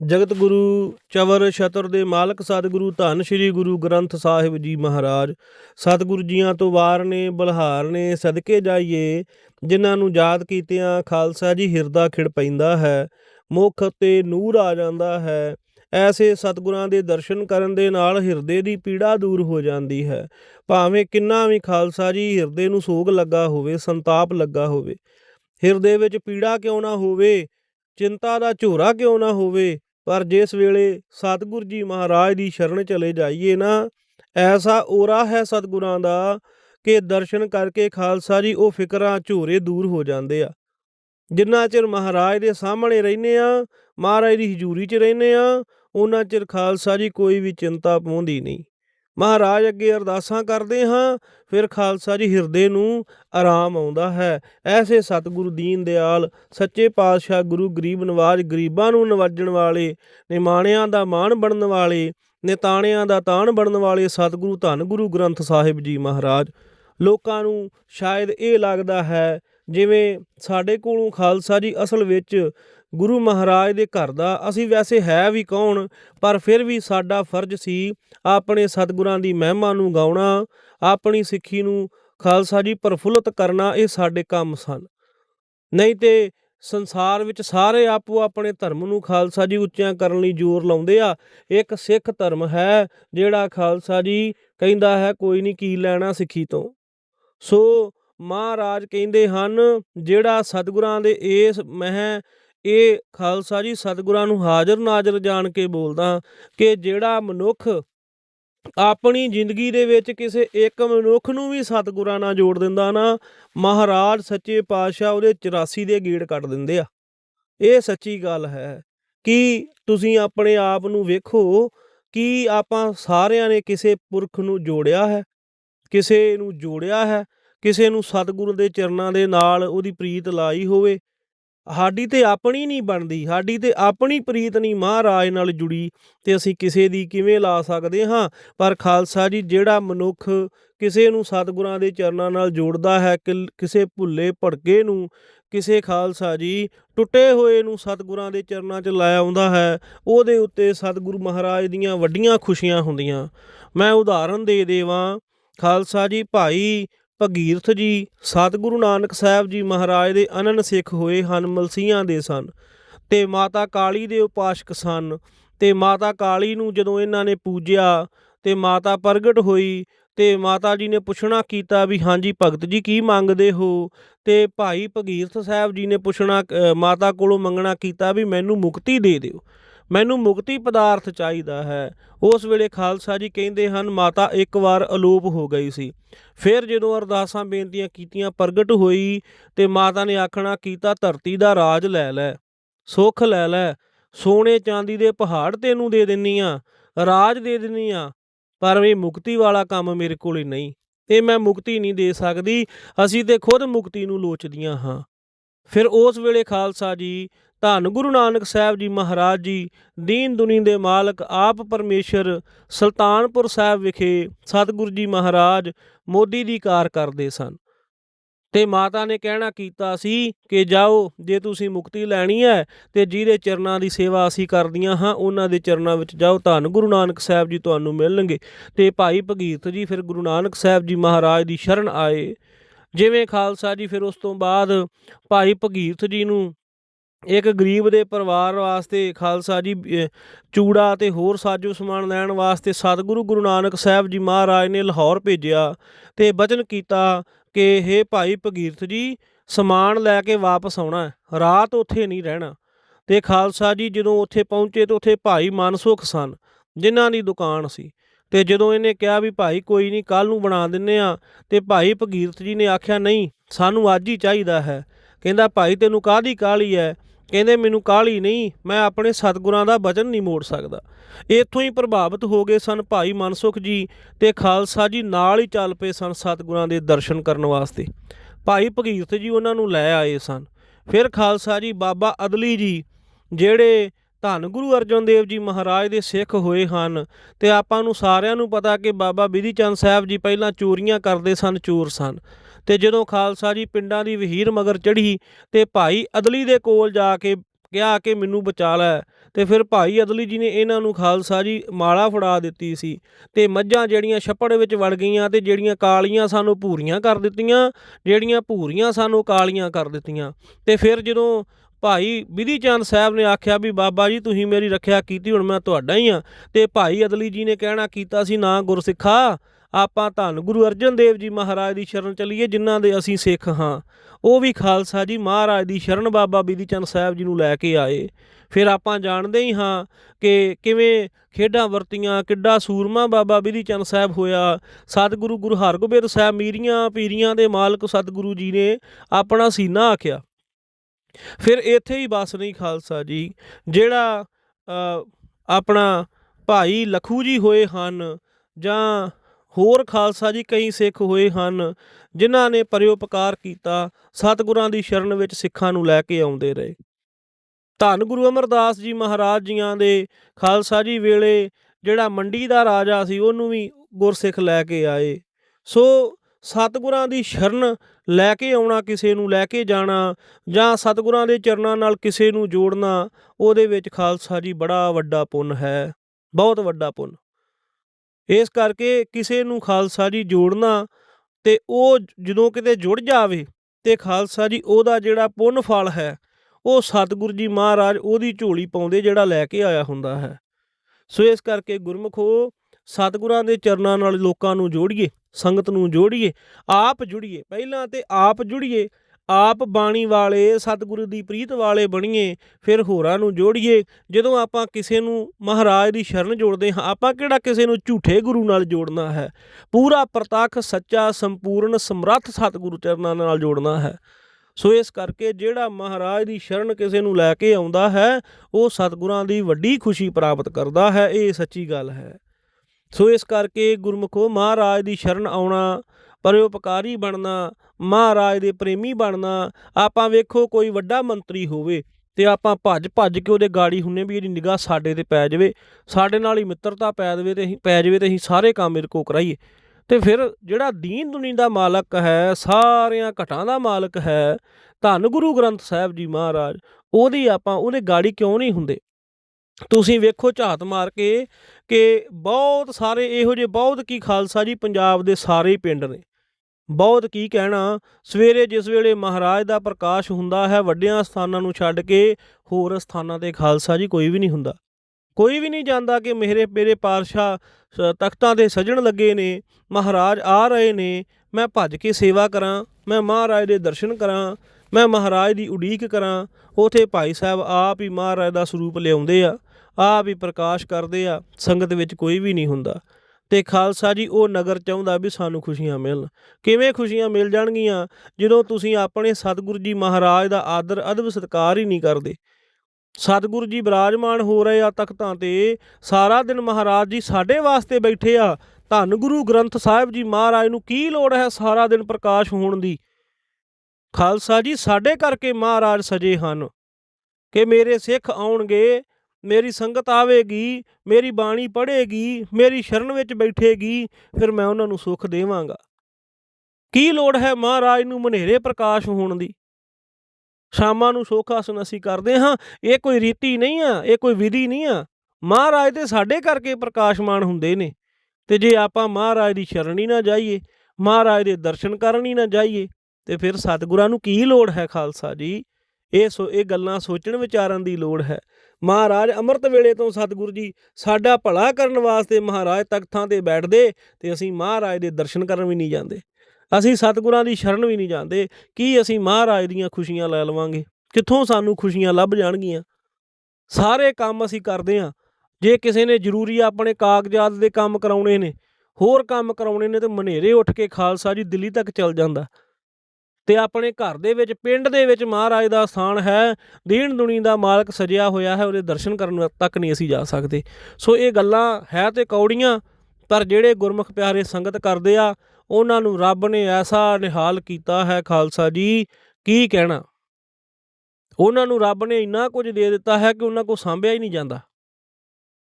ਜਗਤ ਗੁਰੂ ਚਵਰ ਛਤਰ ਦੇ ਮਾਲਕ ਸਤਿਗੁਰੂ ਧੰਨ ਸ੍ਰੀ ਗੁਰੂ ਗ੍ਰੰਥ ਸਾਹਿਬ ਜੀ ਮਹਾਰਾਜ, ਸਤਿਗੁਰੂ ਜੀਆਂ ਤੋਂ ਵਾਰ ਨੇ, ਬਲਹਾਰ ਨੇ, ਸਦਕੇ ਜਾਈਏ, ਜਿਨ੍ਹਾਂ ਨੂੰ ਯਾਦ ਕੀਤਿਆਂ ਖਾਲਸਾ ਜੀ ਹਿਰਦਾ ਖਿੜ ਪੈਂਦਾ ਹੈ, ਮੁਖ ਤੇ ਨੂਰ ਆ ਜਾਂਦਾ ਹੈ, ਐਸੇ ਸਤਿਗੁਰਾਂ ਦੇ ਦਰਸ਼ਨ ਕਰਨ ਦੇ ਨਾਲ ਹਿਰਦੇ ਦੀ ਪੀੜਾ ਦੂਰ ਹੋ ਜਾਂਦੀ ਹੈ। ਭਾਵੇਂ ਕਿੰਨਾ ਵੀ ਖਾਲਸਾ ਜੀ ਹਿਰਦੇ ਨੂੰ ਸੋਗ ਲੱਗਾ ਹੋਵੇ, ਸੰਤਾਪ ਲੱਗਾ ਹੋਵੇ, ਹਿਰਦੇ ਵਿੱਚ ਪੀੜਾ ਕਿਉਂ ਨਾ ਹੋਵੇ, ਚਿੰਤਾ ਦਾ ਝੋਰਾ ਕਿਉਂ ਨਾ ਹੋਵੇ ਪਰ ਜਿਸ ਵੇਲੇ ਸਤਿਗੁਰ ਜੀ ਮਹਾਰਾਜ ਦੀ ਸ਼ਰਨ ਚਲੇ ਜਾਈਏ ਨਾ, ਐਸਾ ਓਰਾ ਹੈ ਸਤਿਗੁਰਾਂ ਦਾ ਕਿ ਦਰਸ਼ਨ ਕਰਕੇ ਖਾਲਸਾ ਜੀ ਉਹ ਫਿਕਰਾਂ ਝੋਰੇ ਦੂਰ ਹੋ ਜਾਂਦੇ ਆ। ਜਿੰਨਾ ਚਿਰ ਮਹਾਰਾਜ ਦੇ ਸਾਹਮਣੇ ਰਹਿੰਦੇ ਆ, ਮਹਾਰਾਜ ਦੀ ਹਜ਼ੂਰੀ 'ਚ ਰਹਿੰਦੇ ਆ ਉਹਨਾਂ ਚਿਰ ਖਾਲਸਾ ਜੀ ਕੋਈ ਵੀ ਚਿੰਤਾ ਪਾਉਂਦੀ ਨਹੀਂ। ਮਹਾਰਾਜ ਅੱਗੇ ਅਰਦਾਸਾਂ ਕਰਦੇ ਹਾਂ, ਫਿਰ ਖਾਲਸਾ ਜੀ ਹਿਰਦੇ ਨੂੰ ਆਰਾਮ ਆਉਂਦਾ ਹੈ। ਐਸੇ ਸਤਿਗੁਰੂ ਦੀਨ ਦਿਆਲ, ਸੱਚੇ ਪਾਤਸ਼ਾਹ ਗੁਰੂ ਗਰੀਬ ਨਵਾਜ, ਗਰੀਬਾਂ ਨੂੰ ਨਵਾਜਣ ਵਾਲੇ, ਨਿਮਾਣਿਆਂ ਦਾ ਮਾਣ ਬਣਨ ਵਾਲੇ, ਨਿਤਾਣਿਆਂ ਦਾ ਤਾਣ ਬਣਨ ਵਾਲੇ ਸਤਿਗੁਰੂ ਧੰਨ ਗੁਰੂ ਗ੍ਰੰਥ ਸਾਹਿਬ ਜੀ ਮਹਾਰਾਜ। ਲੋਕਾਂ ਨੂੰ ਸ਼ਾਇਦ ਇਹ ਲੱਗਦਾ ਹੈ, ਜਿਵੇਂ ਸਾਡੇ ਕੋਲੋਂ ਖਾਲਸਾ ਜੀ ਅਸਲ ਵਿੱਚ ਗੁਰੂ ਮਹਾਰਾਜ ਦੇ ਘਰ ਦਾ, ਅਸੀਂ ਵੈਸੇ ਹੈ ਵੀ ਕੌਣ, ਪਰ ਫਿਰ ਵੀ ਸਾਡਾ ਫਰਜ਼ ਸੀ ਆਪਣੇ ਸਤਿਗੁਰਾਂ ਦੀ ਮਹਿਮਾ ਨੂੰ ਗਾਉਣਾ, ਆਪਣੀ ਸਿੱਖੀ ਨੂੰ ਖਾਲਸਾ ਜੀ ਪ੍ਰਫੁੱਲਤ ਕਰਨਾ, ਇਹ ਸਾਡੇ ਕੰਮ ਸਨ। ਨਹੀਂ ਤੇ ਸੰਸਾਰ ਵਿੱਚ ਸਾਰੇ ਆਪੋ ਆਪਣੇ ਧਰਮ ਨੂੰ ਖਾਲਸਾ ਜੀ ਉੱਚਿਆਂ ਕਰਨ ਲਈ ਜ਼ੋਰ ਲਾਉਂਦੇ ਆ। ਇੱਕ ਸਿੱਖ ਧਰਮ ਹੈ ਜਿਹੜਾ ਖਾਲਸਾ ਜੀ ਕਹਿੰਦਾ ਹੈ, ਕੋਈ ਨਹੀਂ ਕੀ ਲੈਣਾ ਸਿੱਖੀ ਤੋਂ? ਸੋ ਮਹਾਰਾਜ ਕਹਿੰਦੇ ਹਨ, ਜਿਹੜਾ ਸਤਿਗੁਰਾਂ ਦੇ ਇਸ ਮਹਿ ਇਹ ਖਾਲਸਾ ਜੀ ਸਤਿਗੁਰਾਂ ਨੂੰ ਹਾਜ਼ਰ ਨਾਜ਼ਰ ਜਾਣ ਕੇ ਬੋਲਦਾ ਕਿ ਜਿਹੜਾ ਮਨੁੱਖ ਆਪਣੀ ਜ਼ਿੰਦਗੀ ਦੇ ਵਿੱਚ ਕਿਸੇ ਇੱਕ ਮਨੁੱਖ ਨੂੰ ਵੀ ਸਤਿਗੁਰਾਂ ਨਾਲ ਜੋੜ ਦਿੰਦਾ ਨਾ, ਮਹਾਰਾਜ ਸੱਚੇ ਪਾਤਸ਼ਾਹ ਉਹਦੇ 84 ਦੇ ਗੇੜ ਕੱਟ ਦਿੰਦੇ ਆ। ਇਹ ਸੱਚੀ ਗੱਲ ਹੈ ਕਿ ਤੁਸੀਂ ਆਪਣੇ ਆਪ ਨੂੰ ਵੇਖੋ ਕਿ ਆਪਾਂ ਸਾਰਿਆਂ ਨੇ ਕਿਸੇ ਪੁਰਖ ਨੂੰ ਜੋੜਿਆ ਹੈ, ਕਿਸੇ ਨੂੰ ਜੋੜਿਆ ਹੈ, ਕਿਸੇ ਨੂੰ ਸਤਿਗੁਰੂ ਦੇ ਚਰਨਾਂ ਦੇ ਨਾਲ ਉਹਦੀ ਪ੍ਰੀਤ ਲਾਈ ਹੋਵੇ ਸਾਡੀ ਤੇ ਆਪਣੀ ਨਹੀਂ ਬਣਦੀ, ਸਾਡੀ ਤੇ ਆਪਣੀ ਪ੍ਰੀਤ ਨਹੀਂ ਮਹਾਰਾਜ ਨਾਲ ਜੁੜੀ ਤੇ ਅਸੀਂ ਕਿਸੇ ਦੀ ਕਿਵੇਂ ਲਾ ਸਕਦੇ ਹਾਂ? ਪਰ ਖਾਲਸਾ ਜੀ, ਜਿਹੜਾ ਮਨੁੱਖ ਕਿਸੇ ਨੂੰ ਸਤਿਗੁਰਾਂ ਦੇ ਚਰਨਾਂ ਨਾਲ ਜੋੜਦਾ ਹੈ ਕਿ- ਕਿਸੇ ਭੁੱਲੇ ਭੜਕੇ ਨੂੰ, ਕਿਸੇ ਖਾਲਸਾ ਜੀ ਟੁੱਟੇ ਹੋਏ ਨੂੰ ਸਤਿਗੁਰਾਂ ਦੇ ਚਰਨਾਂ 'ਚ ਲਾਇਆ ਆਉਂਦਾ ਹੈ, ਉਹਦੇ ਉੱਤੇ ਸਤਿਗੁਰੂ ਮਹਾਰਾਜ ਦੀਆਂ ਵੱਡੀਆਂ ਖੁਸ਼ੀਆਂ ਹੁੰਦੀਆਂ। ਮੈਂ ਉਦਾਹਰਨ ਦੇ ਦੇਵਾਂ, ਖਾਲਸਾ ਜੀ, ਭਾਈ ਭਗੀਰਥ ਜੀ, ਸਤਿਗੁਰੂ ਨਾਨਕ ਸਾਹਿਬ ਜੀ ਮਹਾਰਾਜ ਦੇ ਅਨਨ ਸਿੱਖ ਹੋਏ ਹਨ, ਮਲਸੀਆਂ ਦੇ ਸਨ ਤੇ ਮਾਤਾ ਕਾਲੀ ਦੇ ਉਪਾਸ਼ਕ ਸਨ ਤੇ ਮਾਤਾ ਕਾਲੀ ਨੂੰ ਜਦੋਂ ਇਹਨਾਂ ਨੇ ਪੂਜਿਆ ਤੇ ਮਾਤਾ ਪ੍ਰਗਟ ਹੋਈ ਤੇ ਮਾਤਾ ਜੀ ਨੇ ਪੁੱਛਣਾ ਕੀਤਾ ਵੀ ਹਾਂਜੀ ਭਗਤ ਜੀ ਕੀ ਮੰਗਦੇ ਹੋ? ਤੇ ਭਾਈ ਭਗੀਰਥ ਸਾਹਿਬ ਜੀ ਨੇ ਪੁੱਛਣਾ ਮਾਤਾ ਕੋਲੋਂ ਮੰਗਣਾ ਕੀਤਾ ਵੀ ਮੈਨੂੰ ਮੁਕਤੀ ਦੇ ਦਿਓ। ਮੈਨੂੰ ਮੁਕਤੀ ਪਦਾਰਥ ਚਾਹੀਦਾ ਹੈ। ਉਸ ਵੇਲੇ ਖਾਲਸਾ ਜੀ ਕਹਿੰਦੇ ਹਨ, ਮਾਤਾ ਇੱਕ ਵਾਰ ਅਲੋਪ ਹੋ ਗਈ ਸੀ। ਫਿਰ ਜਦੋਂ ਅਰਦਾਸਾਂ ਬੇਨਤੀਆਂ ਕੀਤੀਆਂ, ਪ੍ਰਗਟ ਹੋਈ ਤੇ ਮਾਤਾ ਨੇ ਆਖਣਾ, ਕੀਤਾ ਧਰਤੀ ਦਾ ਰਾਜ ਲੈ ਲੈ, ਸੁੱਖ ਲੈ ਲੈ, ਸੋਨੇ ਚਾਂਦੀ ਦੇ ਪਹਾੜ ਤੈਨੂੰ ਦੇ ਦਿੰਨੀ ਆ, ਰਾਜ ਦੇ ਦਿੰਨੀ ਆ, ਪਰ ਇਹ ਮੁਕਤੀ ਵਾਲਾ ਕੰਮ ਮੇਰੇ ਕੋਲੇ ਨਹੀਂ। ਇਹ ਮੈਂ ਮੁਕਤੀ ਨਹੀਂ ਦੇ ਸਕਦੀ, ਅਸੀਂ ਤੇ ਖੁਦ ਮੁਕਤੀ ਨੂੰ ਲੋਚਦੀਆਂ ਹਾਂ। ਫਿਰ ਉਸ ਵੇਲੇ ਖਾਲਸਾ ਜੀ ਧੰਨ ਗੁਰੂ ਨਾਨਕ ਸਾਹਿਬ ਜੀ ਮਹਾਰਾਜ ਜੀ, ਦੀਨ ਦੁਨੀ ਦੇ ਮਾਲਕ ਆਪ ਪਰਮੇਸ਼ਰ ਸੁਲਤਾਨਪੁਰ ਸਾਹਿਬ ਵਿਖੇ ਸਤਿਗੁਰੂ ਜੀ ਮਹਾਰਾਜ ਮੋਦੀ ਦੀ ਕਾਰ ਕਰਦੇ ਸਨ। ਤੇ ਮਾਤਾ ਨੇ ਕਹਿਣਾ ਕੀਤਾ ਸੀ ਕਿ ਜਾਓ, ਜੇ ਤੁਸੀਂ ਮੁਕਤੀ ਲੈਣੀ ਹੈ ਤੇ ਜਿਹਦੇ ਚਰਨਾਂ ਦੀ ਸੇਵਾ ਅਸੀਂ ਕਰਦੀਆਂ ਹਾਂ, ਉਹਨਾਂ ਦੇ ਚਰਨਾਂ ਵਿੱਚ ਜਾਓ, ਧੰਨ ਗੁਰੂ ਨਾਨਕ ਸਾਹਿਬ ਜੀ ਤੁਹਾਨੂੰ ਮਿਲਣਗੇ। ਤੇ ਭਾਈ ਭਗੀਰਥ ਜੀ, ਫਿਰ ਗੁਰੂ ਨਾਨਕ ਸਾਹਿਬ ਜੀ ਮਹਾਰਾਜ ਦੀ ਸ਼ਰਨ ਆਏ। ਜਿਵੇਂ ਖਾਲਸਾ ਜੀ, ਫਿਰ ਉਸ ਤੋਂ ਬਾਅਦ ਭਾਈ ਭਗੀਰਥ ਜੀ ਨੂੰ ਇੱਕ ਗਰੀਬ ਦੇ ਪਰਿਵਾਰ ਵਾਸਤੇ ਖਾਲਸਾ ਜੀ ਚੂੜਾ ਤੇ ਹੋਰ ਸਾਜੋ ਸਮਾਨ ਲੈਣ ਵਾਸਤੇ ਸਤਿਗੁਰੂ ਗੁਰੂ ਨਾਨਕ ਸਾਹਿਬ ਜੀ ਮਹਾਰਾਜ ਨੇ ਲਾਹੌਰ ਭੇਜਿਆ ਤੇ ਬਚਨ ਕੀਤਾ ਕਿ हे ਭਾਈ ਭਗੀਰਥ ਜੀ, ਸਮਾਨ ਲੈ ਕੇ ਵਾਪਸ ਆਉਣਾ ਰਾਤ ਉੱਥੇ ਨਹੀਂ ਰਹਿਣਾ। ਤੇ ਖਾਲਸਾ ਜੀ ਜਦੋਂ ਉੱਥੇ ਪਹੁੰਚੇ ਤਾਂ ਉੱਥੇ ਭਾਈ ਮਨਸੁਖ ਸਨ, ਜਿਨ੍ਹਾਂ ਦੀ ਦੁਕਾਨ ਸੀ। ਤੇ ਜਦੋਂ ਇਹਨੇ ਕਿਹਾ ਵੀ, ਭਾਈ, ਕੋਈ ਨਹੀਂ ਕੱਲ ਨੂੰ ਬਣਾ ਦਿੰਨੇ ਆ। ਤੇ ਭਾਈ ਭਗੀਰਥ ਜੀ ਨੇ ਆਖਿਆ, ਨਹੀਂ, ਸਾਨੂੰ ਅੱਜ ਹੀ ਚਾਹੀਦਾ ਹੈ। ਕਹਿੰਦਾ, ਭਾਈ, ਤੈਨੂੰ ਕਾਹਦੀ ਕਾਹਲੀ ਹੈ? ਕਹਿੰਦੇ ਮੈਨੂੰ ਕਾਹਲੀ ਨਹੀਂ, ਮੈਂ ਆਪਣੇ ਸਤਿਗੁਰਾਂ ਦਾ ਬਚਨ ਨਹੀਂ ਮੋੜ ਸਕਦਾ। ਇੱਥੋਂ ਹੀ ਪ੍ਰਭਾਵਿਤ ਹੋ ਗਏ ਸਨ ਭਾਈ ਮਨਸੁਖ ਜੀ ਤੇ ਖਾਲਸਾ ਜੀ ਨਾਲ ਹੀ ਚੱਲ ਪਏ ਸਨ ਸਤਿਗੁਰਾਂ ਦੇ ਦਰਸ਼ਨ ਕਰਨ ਵਾਸਤੇ। ਭਾਈ ਭਗੀਰਥ ਜੀ ਉਹਨਾਂ ਨੂੰ ਲੈ ਆਏ ਸਨ। ਫਿਰ ਖਾਲਸਾ ਜੀ ਬਾਬਾ ਅਦਲੀ ਜੀ, ਜਿਹੜੇ ਧੰਨ ਗੁਰੂ ਅਰਜਨ ਦੇਵ ਜੀ ਮਹਾਰਾਜ ਦੇ ਸਿੱਖ ਹੋਏ ਹਨ ਤੇ ਆਪਾਂ ਨੂੰ ਸਾਰਿਆਂ ਨੂੰ ਪਤਾ ਕਿ ਬਾਬਾ ਬਿਧੀ ਚੰਦ ਸਾਹਿਬ ਜੀ ਪਹਿਲਾਂ ਚੋਰੀਆਂ ਕਰਦੇ ਸਨ, ਚੋਰ ਸਨ। ਤੇ ਜਦੋਂ ਖਾਲਸਾ ਜੀ ਪਿੰਡਾਂ ਦੀ ਵਹੀਰ ਮਗਰ ਚੜ੍ਹੀ ਤੇ ਭਾਈ ਅਦਲੀ ਦੇ ਕੋਲ ਜਾ ਕੇ ਕਿਹਾ ਕਿ ਮੈਨੂੰ ਬਚਾ ਲੈ, ਤੇ ਫਿਰ ਭਾਈ ਅਦਲੀ ਜੀ ਨੇ ਇਹਨਾਂ ਨੂੰ ਖਾਲਸਾ ਜੀ ਮਾਲਾ ਫੜਾ ਦਿੱਤੀ ਸੀ ਤੇ ਮੱਝਾਂ ਜਿਹੜੀਆਂ ਛੱਪੜ ਵਿੱਚ ਵੜ ਗਈਆਂ ਤੇ ਜਿਹੜੀਆਂ ਕਾਲੀਆਂ ਸਾਨੂੰ ਭੂਰੀਆਂ ਕਰ ਦਿੱਤੀਆਂ, ਜਿਹੜੀਆਂ ਭੂਰੀਆਂ ਸਾਨੂੰ ਕਾਲੀਆਂ ਕਰ ਦਿੱਤੀਆਂ। ਤੇ ਫਿਰ ਜਦੋਂ ਭਾਈ ਬਿਧੀ ਚੰਦ ਸਾਹਿਬ ਨੇ ਆਖਿਆ ਵੀ ਬਾਬਾ ਜੀ ਤੁਸੀਂ ਮੇਰੀ ਰੱਖਿਆ ਕੀਤੀ, ਹੁਣ ਮੈਂ ਤੁਹਾਡਾ ਹੀ ਆ ਤੇ ਭਾਈ ਅਦਲੀ ਜੀ ਨੇ ਕਹਿਣਾ ਕੀਤਾ ਸੀ, ਨਾ ਗੁਰਸਿੱਖਾ, ਆਪਾਂ ਧੰਨ ਗੁਰੂ ਅਰਜਨ ਦੇਵ ਜੀ ਮਹਾਰਾਜ ਦੀ ਸ਼ਰਨ ਚੱਲੀਏ, ਜਿਨ੍ਹਾਂ ਦੇ ਅਸੀਂ ਸਿੱਖ ਹਾਂ। ਉਹ ਵੀ ਖਾਲਸਾ ਜੀ ਮਹਾਰਾਜ ਦੀ ਸ਼ਰਨ ਬਾਬਾ ਬਿਧੀ ਚੰਦ ਸਾਹਿਬ ਜੀ ਨੂੰ ਲੈ ਕੇ ਆਏ। ਫਿਰ ਆਪਾਂ ਜਾਣਦੇ ਹੀ ਹਾਂ ਕਿ ਕਿਵੇਂ ਖੇਡਾਂ ਵਰਤੀਆਂ, ਕਿੱਡਾ ਸੂਰਮਾ ਬਾਬਾ ਬਿਧੀ ਚੰਦ ਸਾਹਿਬ ਹੋਇਆ। ਸਤਿਗੁਰੂ ਗੁਰੂ ਹਰਗੋਬਿੰਦ ਸਾਹਿਬ ਮੀਰੀਆਂ ਪੀਰੀਆਂ ਦੇ ਮਾਲਕ ਸਤਿਗੁਰੂ ਜੀ ਨੇ ਆਪਣਾ ਸੀਨਾ ਆਖਿਆ। ਫਿਰ ਇੱਥੇ ਹੀ ਬਸ ਨਹੀਂ ਖਾਲਸਾ ਜੀ, ਜਿਹੜਾ ਆਪਣਾ ਭਾਈ ਲਖੂ ਜੀ ਹੋਏ ਹਨ ਜਾਂ ਹੋਰ ਖਾਲਸਾ ਜੀ ਕਈ ਸਿੱਖ ਹੋਏ ਹਨ, ਜਿਨ੍ਹਾਂ ਨੇ ਪਰਿਉਪਕਾਰ ਕੀਤਾ, ਸਤਿਗੁਰਾਂ ਦੀ ਸ਼ਰਨ ਵਿੱਚ ਸਿੱਖਾਂ ਨੂੰ ਲੈ ਕੇ ਆਉਂਦੇ ਰਹੇ। ਧੰਨ ਗੁਰੂ ਅਮਰਦਾਸ ਜੀ ਮਹਾਰਾਜ ਜੀਆਂ ਦੇ ਖਾਲਸਾ ਜੀ ਵੇਲੇ ਜਿਹੜਾ ਮੰਡੀ ਦਾ ਰਾਜਾ ਸੀ, ਉਹਨੂੰ ਵੀ ਗੁਰਸਿੱਖ ਲੈ ਕੇ ਆਏ। ਸੋ ਸਤਿਗੁਰਾਂ ਦੀ ਸ਼ਰਨ ਲੈ ਕੇ ਆਉਣਾ, ਕਿਸੇ ਨੂੰ ਲੈ ਕੇ ਜਾਣਾ ਜਾਂ ਸਤਿਗੁਰਾਂ ਦੇ ਚਰਨਾਂ ਨਾਲ ਕਿਸੇ ਨੂੰ ਜੋੜਨਾ, ਉਹਦੇ ਵਿੱਚ ਖਾਲਸਾ ਜੀ ਬੜਾ ਵੱਡਾ ਪੁੰਨ ਹੈ, ਬਹੁਤ ਵੱਡਾ ਪੁੰਨ। ਇਸ ਕਰਕੇ ਕਿਸੇ ਨੂੰ ਖਾਲਸਾ ਜੀ ਜੋੜਨਾ ਤੇ ਉਹ ਜਦੋਂ ਕਿਤੇ ਜੁੜ ਜਾਵੇ ਤੇ ਖਾਲਸਾ ਜੀ ਉਹਦਾ ਜਿਹੜਾ ਪੁੰਨ ਫਲ ਹੈ, ਉਹ ਸਤਿਗੁਰੂ ਜੀ ਮਹਾਰਾਜ ਉਹਦੀ ਝੋਲੀ ਪਾਉਂਦੇ ਜਿਹੜਾ ਲੈ ਕੇ ਆਇਆ ਹੁੰਦਾ ਹੈ। ਸੋ ਇਸ ਕਰਕੇ ਗੁਰਮਖੋ ਸਤਿਗੁਰਾਂ ਦੇ ਚਰਨਾਂ ਨਾਲ ਲੋਕਾਂ ਨੂੰ ਜੋੜੀਏ, ਸੰਗਤ ਨੂੰ ਜੋੜੀਏ, ਆਪ ਜੁੜੀਏ, ਪਹਿਲਾਂ ਤੇ ਆਪ ਜੁੜੀਏ, ਆਪ ਬਾਣੀ ਵਾਲੇ, ਸਤਿਗੁਰੂ ਦੀ ਪ੍ਰੀਤ ਵਾਲੇ ਬਣੀਏ, ਫਿਰ ਹੋਰਾਂ ਨੂੰ ਜੋੜੀਏ। ਜਦੋਂ ਆਪਾਂ ਕਿਸੇ ਨੂੰ ਮਹਾਰਾਜ ਦੀ ਸ਼ਰਨ ਜੋੜਦੇ ਹਾਂ, ਆਪਾਂ ਕਿਹੜਾ ਕਿਸੇ ਨੂੰ ਝੂਠੇ ਗੁਰੂ ਨਾਲ ਜੋੜਨਾ ਹੈ? ਪੂਰਾ ਪ੍ਰਤੱਖ, ਸੱਚਾ, ਸੰਪੂਰਨ, ਸਮਰੱਥ ਸਤਿਗੁਰੂ ਚਰਨਾਂ ਨਾਲ ਜੋੜਨਾ ਹੈ। ਸੋ ਇਸ ਕਰਕੇ ਜਿਹੜਾ ਮਹਾਰਾਜ ਦੀ ਸ਼ਰਨ ਕਿਸੇ ਨੂੰ ਲੈ ਕੇ ਆਉਂਦਾ ਹੈ, ਉਹ ਸਤਿਗੁਰਾਂ ਦੀ ਵੱਡੀ ਖੁਸ਼ੀ ਪ੍ਰਾਪਤ ਕਰਦਾ ਹੈ, ਇਹ ਸੱਚੀ ਗੱਲ ਹੈ। ਸੋ ਇਸ ਕਰਕੇ ਗੁਰਮੁਖੋ ਮਹਾਰਾਜ ਦੀ ਸ਼ਰਨ ਆਉਣਾ, ਪਰਉਪਕਾਰੀ ਬਣਨਾ, ਮਹਾਰਾਜ ਦੇ ਪ੍ਰੇਮੀ ਬਣਨਾ, ਆਪਾਂ ਵੇਖੋ ਕੋਈ ਵੱਡਾ ਮੰਤਰੀ ਹੋਵੇ ਤੇ ਆਪਾਂ ਭੱਜ ਭੱਜ ਕੇ ਉਹਦੇ ਗਾੜੀ ਹੁੰਨੇ ਵੀ ਇਹਦੀ ਨਿਗਾਹ ਸਾਡੇ ਤੇ ਪੈ ਜਾਵੇ, ਸਾਡੇ ਨਾਲ ਹੀ ਮਿੱਤਰਤਾ ਪੈ ਜਾਵੇ ਤੇ ਅਸੀਂ, ਪੈ ਜਾਵੇ ਤੇ ਅਸੀਂ ਸਾਰੇ ਕੰਮ ਇਹਦੇ ਕੋ ਕਰਾਈਏ। ਤੇ ਫਿਰ ਜਿਹੜਾ ਦੀਨ ਦੁਨੀ ਦਾ ਮਾਲਕ ਹੈ, ਸਾਰਿਆਂ ਘਟਾਂ ਦਾ ਮਾਲਕ ਹੈ, ਧੰਨ ਗੁਰੂ ਗ੍ਰੰਥ ਸਾਹਿਬ ਜੀ ਮਹਾਰਾਜ, ਉਹਦੀ ਆਪਾਂ, ਉਹਦੇ ਗਾੜੀ ਕਿਉਂ ਨਹੀਂ ਹੁੰਦੇ? ਤੁਸੀਂ ਵੇਖੋ ਝਾਤ ਮਾਰ ਕੇ ਕਿ ਬਹੁਤ ਸਾਰੇ ਇਹੋ ਜਿਹੇ, ਬਹੁਤ ਕੀ ਖਾਲਸਾ ਜੀ, ਪੰਜਾਬ ਦੇ ਸਾਰੇ ਪਿੰਡ ਨੇ। ਬਹੁਤ ਕੀ ਕਹਿਣਾ, ਸਵੇਰੇ ਜਿਸ ਵੇਲੇ ਮਹਾਰਾਜ ਦਾ ਪ੍ਰਕਾਸ਼ ਹੁੰਦਾ ਹੈ, ਵੱਡਿਆਂ ਸਥਾਨਾਂ ਨੂੰ ਛੱਡ ਕੇ ਹੋਰ ਸਥਾਨਾਂ ਤੇ ਖਾਲਸਾ ਜੀ ਕੋਈ ਵੀ ਨਹੀਂ ਹੁੰਦਾ। ਕੋਈ ਵੀ ਨਹੀਂ ਜਾਂਦਾ ਕਿ ਮੇਰੇ ਮੇਰੇ ਪਾਤਸ਼ਾਹ ਸ- ਤਖਤਾਂ ਦੇ ਸਜਣ ਲੱਗੇ ਨੇ, ਮਹਾਰਾਜ ਆ ਰਹੇ ਨੇ, ਮੈਂ ਭੱਜ ਕੇ ਸੇਵਾ ਕਰਾਂ, ਮੈਂ ਮਹਾਰਾਜ ਦੇ ਦਰਸ਼ਨ ਕਰਾਂ, ਮੈਂ ਮਹਾਰਾਜ ਦੀ ਉਡੀਕ ਕਰਾਂ, ਉਥੇ ਭਾਈ ਸਾਹਿਬ ਆਪ ਹੀ ਮਹਾਰਾਜ ਦਾ ਸਰੂਪ ਲਿਆਉਂਦੇ ਆ। ਆਪ ਹੀ ਪ੍ਰਕਾਸ਼ ਕਰਦੇ ਆ, ਸੰਗਤ ਵਿੱਚ ਕੋਈ ਵੀ ਨਹੀਂ ਹੁੰਦਾ। ਤੇ ਖਾਲਸਾ ਜੀ, ਉਹ ਨਗਰ ਚਾਹੁੰਦਾ ਵੀ ਸਾਨੂੰ ਖੁਸ਼ੀਆਂ ਮਿਲਣ। ਕਿਵੇਂ ਖੁਸ਼ੀਆਂ ਮਿਲ ਜਾਣਗੀਆਂ? ਜਦੋਂ ਤੁਸੀਂ ਆਪਣੇ ਸਤਿਗੁਰੂ ਜੀ ਮਹਾਰਾਜ ਦਾ ਆਦਰ, ਅਦਬ, ਸਤਿਕਾਰ ਹੀ ਨਹੀਂ ਕਰਦੇ। ਸਤਿਗੁਰੂ ਜੀ ਬਿਰਾਜਮਾਨ ਹੋ ਰਹੇ ਆ, ਤਖਤਾਂ ਤੇ ਸਾਰਾ ਦਿਨ ਮਹਾਰਾਜ ਜੀ ਸਾਡੇ ਵਾਸਤੇ ਬੈਠੇ ਆ। ਧੰਨ ਗੁਰੂ ਗ੍ਰੰਥ ਸਾਹਿਬ ਜੀ ਮਹਾਰਾਜ ਨੂੰ ਕੀ ਲੋੜ ਹੈ ਸਾਰਾ ਦਿਨ ਪ੍ਰਕਾਸ਼ ਹੋਣ ਦੀ? ਖਾਲਸਾ ਜੀ, ਸਾਡੇ ਕਰਕੇ ਮਹਾਰਾਜ ਸਜੇ ਹਨ। ਕਿ ਮੇਰੇ ਸਿੱਖ ਆਉਣਗੇ ਮੇਰੀ ਸੰਗਤ ਆਵੇਗੀ, ਮੇਰੀ ਬਾਣੀ ਪੜ੍ਹੇਗੀ, ਮੇਰੀ ਸ਼ਰਨ ਵਿੱਚ ਬੈਠੇਗੀ, ਫਿਰ ਮੈਂ ਉਹਨਾਂ ਨੂੰ ਸੁੱਖ ਦੇਵਾਂਗਾ। ਕੀ ਲੋੜ ਹੈ ਮਹਾਰਾਜ ਨੂੰ ਮਨੇਰੇ ਪ੍ਰਕਾਸ਼ ਹੋਣ ਦੀ? ਸ਼ਾਮਾਂ ਨੂੰ ਸੁੱਖ ਆਸਨ ਅਸੀਂ ਕਰਦੇ ਹਾਂ, ਇਹ ਕੋਈ ਰੀਤੀ ਨਹੀਂ ਆ, ਇਹ ਕੋਈ ਵਿਧੀ ਨਹੀਂ ਆ। ਮਹਾਰਾਜ ਤੇ ਸਾਡੇ ਕਰਕੇ ਪ੍ਰਕਾਸ਼ਮਾਨ ਹੁੰਦੇ ਨੇ। ਤੇ ਜੇ ਆਪਾਂ ਮਹਾਰਾਜ ਦੀ ਸ਼ਰਨ ਹੀ ਨਾ ਜਾਈਏ, ਮਹਾਰਾਜ ਦੇ ਦਰਸ਼ਨ ਕਰਨ ਹੀ ਨਾ ਜਾਈਏ, ਤੇ ਫਿਰ ਸਤਿਗੁਰਾਂ ਨੂੰ ਕੀ ਲੋੜ ਹੈ ਖਾਲਸਾ ਜੀ? ਇਹ ਸੋ, ਇਹ ਗੱਲਾਂ ਸੋਚਣ ਵਿਚਾਰਨ ਦੀ ਲੋੜ ਹੈ। ਮਹਾਰਾਜ ਅੰਮ੍ਰਿਤ ਵੇਲੇ ਤੋਂ ਸਤਿਗੁਰੂ ਜੀ, ਸਾਡਾ ਭਲਾ ਕਰਨ ਵਾਸਤੇ ਮਹਾਰਾਜ ਤਖਤਾਂ ਤੇ ਬੈਠਦੇ ਤੇ ਅਸੀਂ ਮਹਾਰਾਜ ਦੇ ਦਰਸ਼ਨ ਕਰਨ ਵੀ ਨਹੀਂ ਜਾਂਦੇ। ਅਸੀਂ ਸਤਿਗੁਰਾਂ ਦੀ ਸ਼ਰਨ ਵੀ ਨਹੀਂ ਜਾਂਦੇ। ਕੀ ਅਸੀਂ ਮਹਾਰਾਜ ਦੀਆਂ ਖੁਸ਼ੀਆਂ ਲੈ ਲਵਾਂਗੇ? ਕਿੱਥੋਂ ਸਾਨੂੰ ਖੁਸ਼ੀਆਂ ਲੱਭ ਜਾਣਗੀਆਂ? ਸਾਰੇ ਕੰਮ ਅਸੀਂ ਕਰਦੇ ਹਾਂ। ਜੇ ਕਿਸੇ ਨੇ ਜ਼ਰੂਰੀ ਆਪਣੇ ਕਾਗਜ਼ਾਤ ਦੇ ਕੰਮ ਕਰਾਉਣੇ ਨੇ, ਹੋਰ ਕੰਮ ਕਰਾਉਣੇ ਨੇ ਤੇ ਮਨੇਰੇ ਉੱਠ ਕੇ ਖਾਲਸਾ ਜੀ ਦਿੱਲੀ ਤੱਕ ਚੱਲ ਜਾਂਦਾ। ਤੇ ਆਪਣੇ ਘਰ ਦੇ ਵਿੱਚ, ਪਿੰਡ ਦੇ ਵਿੱਚ ਮਹਾਰਾਜ ਦਾ ਸਥਾਨ ਹੈ ਦੀਨ ਦੁਨੀ ਦਾ ਮਾਲਕ ਸਜਿਆ ਹੋਇਆ ਹੈ, ਉਹਦੇ ਦਰਸ਼ਨ ਕਰਨ ਤੱਕ ਨਹੀਂ ਅਸੀਂ ਜਾ ਸਕਦੇ। ਸੋ ਇਹ ਗੱਲਾਂ ਹੈ ਤੇ ਕੌੜੀਆਂ, ਪਰ ਜਿਹੜੇ ਗੁਰਮੁਖ ਪਿਆਰੇ ਸੰਗਤ ਕਰਦੇ ਆ, ਉਹਨਾਂ ਨੂੰ ਰੱਬ ਨੇ ਐਸਾ ਨਿਹਾਲ ਕੀਤਾ ਹੈ, ਖਾਲਸਾ ਜੀ, ਕੀ ਕਹਿਣਾ? ਉਹਨਾਂ ਨੂੰ ਰੱਬ ਨੇ ਇੰਨਾ ਕੁਝ ਦੇ ਦਿੱਤਾ ਹੈ ਕਿ ਉਹਨਾਂ ਕੋਲ ਸਾਂਭਿਆ ਹੀ ਨਹੀਂ ਜਾਂਦਾ।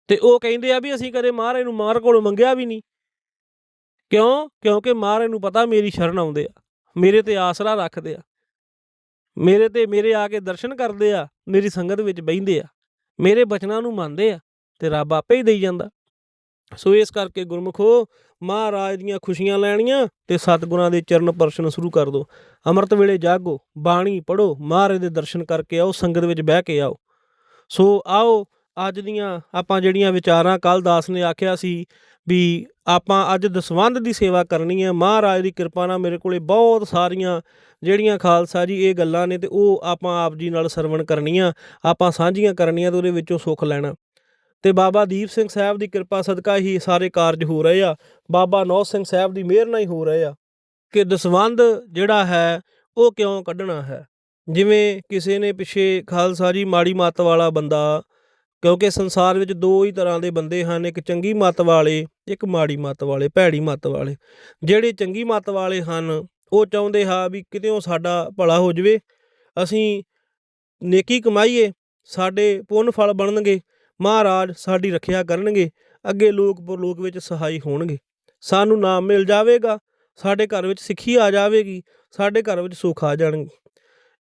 ਤੇ ਉਹ ਕਹਿੰਦੇ ਆ ਵੀ ਅਸੀਂ ਕਦੇ ਮਹਾਰਾਜ ਨੂੰ ਮਾਰ ਕੋਲੋਂ ਮੰਗਿਆ ਵੀ ਨਹੀਂ। ਕਿਉਂ? ਕਿਉਂਕਿ ਮਹਾਰਾਜ ਨੂੰ ਪਤਾ ਮੇਰੀ ਸ਼ਰਨ ਆਉਂਦੇ ਆ। ਮੇਰੇ ਤੇ ਆਸਰਾ ਰੱਖਦੇ ਆ। ਮੇਰੇ ਤੇ ਮੇਰੇ ਆ ਕੇ ਦਰਸ਼ਨ ਕਰਦੇ ਆ, ਮੇਰੀ ਸੰਗਤ ਵਿੱਚ ਬਹਿੰਦੇ ਆ। ਮੇਰੇ ਬਚਨਾਂ ਨੂੰ ਮੰਨਦੇ ਆ ਤੇ ਰੱਬ ਆਪੇ ਹੀ ਦੇਈ ਜਾਂਦਾ। ਸੋ ਇਸ ਕਰਕੇ ਗੁਰਮੁਖੋ, ਮਹਾਰਾਜ ਦੀਆਂ ਖੁਸ਼ੀਆਂ ਲੈਣੀਆਂ ਤੇ ਸਤਿਗੁਰਾਂ ਦੇ ਚਰਨ ਪਰਸ਼ਨ ਸ਼ੁਰੂ ਕਰ ਦਿਓ। ਅੰਮ੍ਰਿਤ ਵੇਲੇ ਜਾਗੋ, ਬਾਣੀ ਪੜੋ ਮਹਾਰਾਜ ਦੇ ਦਰਸ਼ਨ ਕਰਕੇ ਆਓ, ਸੰਗਤ ਵਿੱਚ ਬਹਿ ਕੇ ਆਓ। ਸੋ ਆਓ, ਅੱਜ ਦੀਆਂ ਆਪਾਂ ਜਿਹੜੀਆਂ ਵਿਚਾਰਾਂ ਕੱਲ ਦਾਸ ਨੇ ਆਖਿਆ ਸੀ ਵੀ ਆਪਾਂ ਅੱਜ ਦਸਵੰਧ ਦੀ ਸੇਵਾ ਕਰਨੀ ਹੈ ਮਹਾਰਾਜ ਦੀ ਕਿਰਪਾ ਨਾਲ ਮੇਰੇ ਕੋਲੇ ਬਹੁਤ ਸਾਰੀਆਂ ਜਿਹੜੀਆਂ ਖਾਲਸਾ ਜੀ, ਇਹ ਗੱਲਾਂ ਨੇ ਤੇ ਉਹ ਆਪਾਂ ਆਪ ਜੀ ਨਾਲ ਸਰਵਣ ਕਰਨੀਆਂ। ਆਪਾਂ ਸਾਂਝੀਆਂ ਕਰਨੀਆਂ ਤੇ ਉਹਦੇ ਵਿੱਚੋਂ ਸੁੱਖ ਲੈਣਾ। ਤੇ ਬਾਬਾ ਦੀਪ ਸਿੰਘ ਸਾਹਿਬ ਦੀ ਕਿਰਪਾ ਸਦਕਾ ਹੀ ਸਾਰੇ ਕਾਰਜ ਹੋ ਰਹੇ ਆ। ਬਾਬਾ ਨੌ ਸਿੰਘ ਸਾਹਿਬ ਦੀ ਮਿਹਰ ਨਾਲ ਹੀ ਹੋ ਰਹੇ ਆ ਕਿ ਦਸਵੰਧ ਜਿਹੜਾ ਹੈ, ਉਹ ਕਿਉਂ ਕੱਢਣਾ ਹੈ? ਜਿਵੇਂ ਕਿਸੇ ਨੇ ਪਿਛੇ ਖਾਲਸਾ ਜੀ ਮਾੜੀ ਮੱਤ ਵਾਲਾ ਬੰਦਾ ਕਿਉਂਕਿ ਸੰਸਾਰ ਵਿੱਚ ਦੋ ਹੀ ਤਰ੍ਹਾਂ ਦੇ ਬੰਦੇ ਹਨ, ਇੱਕ ਚੰਗੀ ਮੱਤ ਵਾਲੇ, ਇੱਕ ਮਾੜੀ ਮੱਤ ਵਾਲੇ, ਭੈੜੀ ਮੱਤ ਵਾਲੇ। ਜਿਹੜੇ ਚੰਗੀ ਮੱਤ ਵਾਲੇ ਹਨ, ਉਹ ਚਾਹੁੰਦੇ ਹਾਂ ਵੀ ਕਿਤੇੋਂ ਸਾਡਾ ਭਲਾ ਹੋ ਜਾਵੇ। ਅਸੀਂ ਨੇਕੀ ਕਮਾਈਏ, ਸਾਡੇ ਪੁੰਨ ਫਲ ਬਣਨਗੇ, ਮਹਾਰਾਜ ਸਾਡੀ ਰੱਖਿਆ ਕਰਨਗੇ, ਅੱਗੇ ਲੋਕ ਪਰਲੋਕ ਵਿੱਚ ਸਹਾਈ ਹੋਣਗੇ। ਸਾਨੂੰ ਨਾਮ ਮਿਲ ਜਾਵੇਗਾ, ਸਾਡੇ ਘਰ ਵਿੱਚ ਸਿੱਖੀ ਆ ਜਾਵੇਗੀ, ਸਾਡੇ ਘਰ ਵਿੱਚ ਸੁੱਖ ਆ ਜਾਣਗੇ।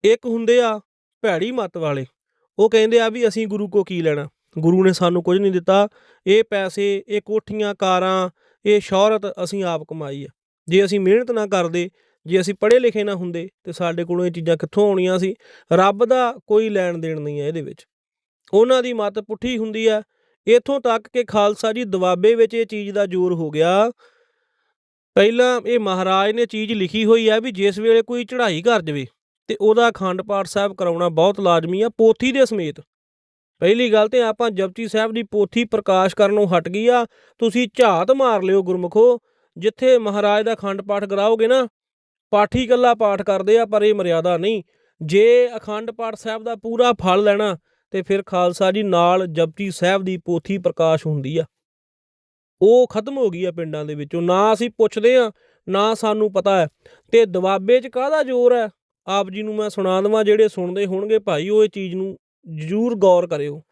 ਇੱਕ ਹੁੰਦੇ ਆ ਭੈੜੀ ਮੱਤ ਵਾਲੇ ਉਹ ਕਹਿੰਦੇ ਆ ਵੀ ਅਸੀਂ ਗੁਰੂ ਕੋ ਕੀ ਲੈਣਾ? ਗੁਰੂ ਨੇ ਸਾਨੂੰ ਕੁਝ ਨਹੀਂ ਦਿੱਤਾ। ਇਹ ਪੈਸੇ, ਇਹ ਕੋਠੀਆਂ, ਕਾਰਾਂ, ਇਹ ਸ਼ੌਹਰਤ ਅਸੀਂ ਆਪ ਕਮਾਈ ਆ। ਜੇ ਅਸੀਂ ਮਿਹਨਤ ਨਾ ਕਰਦੇ, ਜੇ ਅਸੀਂ ਪੜ੍ਹੇ ਲਿਖੇ ਨਾ ਹੁੰਦੇ, ਤੇ ਸਾਡੇ ਕੋਲੋਂ ਇਹ ਚੀਜ਼ਾਂ ਕਿੱਥੋਂ ਆਉਣੀਆਂ ਸੀ? ਰੱਬ ਦਾ ਕੋਈ ਲੈਣ ਦੇਣ ਨਹੀਂ ਹੈ ਇਹਦੇ ਵਿੱਚ। ਉਹਨਾਂ ਦੀ ਮੱਤ ਪੁੱਠੀ ਹੁੰਦੀ ਆ। ਇਥੋਂ ਤੱਕ ਕਿ ਖਾਲਸਾ ਜੀ ਦਵਾਬੇ ਵਿੱਚ ਇਹ ਚੀਜ਼ ਦਾ ਜ਼ੋਰ ਹੋ ਗਿਆ। ਪਹਿਲਾਂ ਇਹ ਮਹਾਰਾਜ ਨੇ ਚੀਜ਼ ਲਿਖੀ ਹੋਈ ਹੈ ਵੀ ਜਿਸ ਵੇਲੇ ਕੋਈ ਚੜ੍ਹਾਈ ਕਰ ਜਵੇ ਤੇ ਉਹਦਾ ਅਖੰਡ ਪਾਠ ਸਾਹਿਬ ਕਰਾਉਣਾ ਬਹੁਤ ਲਾਜ਼ਮੀ ਆ, ਪੋਥੀ ਦੇ ਸਮੇਤ। ਪਹਿਲੀ ਗੱਲ ਤੇ ਆਪਾਂ ਜਪਜੀ ਸਾਹਿਬ ਦੀ ਪੋਥੀ ਪ੍ਰਕਾਸ਼ ਕਰਨੋਂ ਹਟ ਗਈ ਆ, ਤੁਸੀਂ ਝਾਤ ਮਾਰ ਲਿਓ ਗੁਰਮੁਖੋ, ਜਿੱਥੇ ਮਹਾਰਾਜ ਦਾ ਅਖੰਡ ਪਾਠ ਕਰਾਓਗੇ ਨਾ, ਪਾਠੀ ਕੱਲਾ ਪਾਠ ਕਰਦੇ ਆ, ਪਰ ਇਹ ਮਰਿਆਦਾ ਨਹੀਂ। ਜੇ ਅਖੰਡ ਪਾਠ ਸਾਹਿਬ ਦਾ ਪੂਰਾ ਫਲ ਲੈਣਾ, ਤੇ ਫਿਰ ਖਾਲਸਾ ਜੀ ਨਾਲ ਜਪਜੀ ਸਾਹਿਬ ਦੀ ਪੋਥੀ ਪ੍ਰਕਾਸ਼ ਹੁੰਦੀ ਆ। ਉਹ ਖਤਮ ਹੋ ਗਈ ਆ ਪਿੰਡਾਂ ਦੇ ਵਿੱਚੋਂ। ਨਾ ਅਸੀਂ ਪੁੱਛਦੇ ਆ, ਨਾ ਸਾਨੂੰ ਪਤਾ ਹੈ। ਤੇ ਦਵਾਬੇ 'ਚ ਕਾਹਦਾ ਜ਼ੋਰ ਹੈ? ਆਪ ਜੀ ਨੂੰ ਮੈਂ ਸੁਣਾ ਦਵਾਂ, ਜਿਹੜੇ ਸੁਣਦੇ ਹੋਣਗੇ ਭਾਈ, ਉਹ ਇਹ ਚੀਜ਼ ਨੂੰ ਜ਼ਰੂਰ ਗੌਰ ਕਰਿਓ।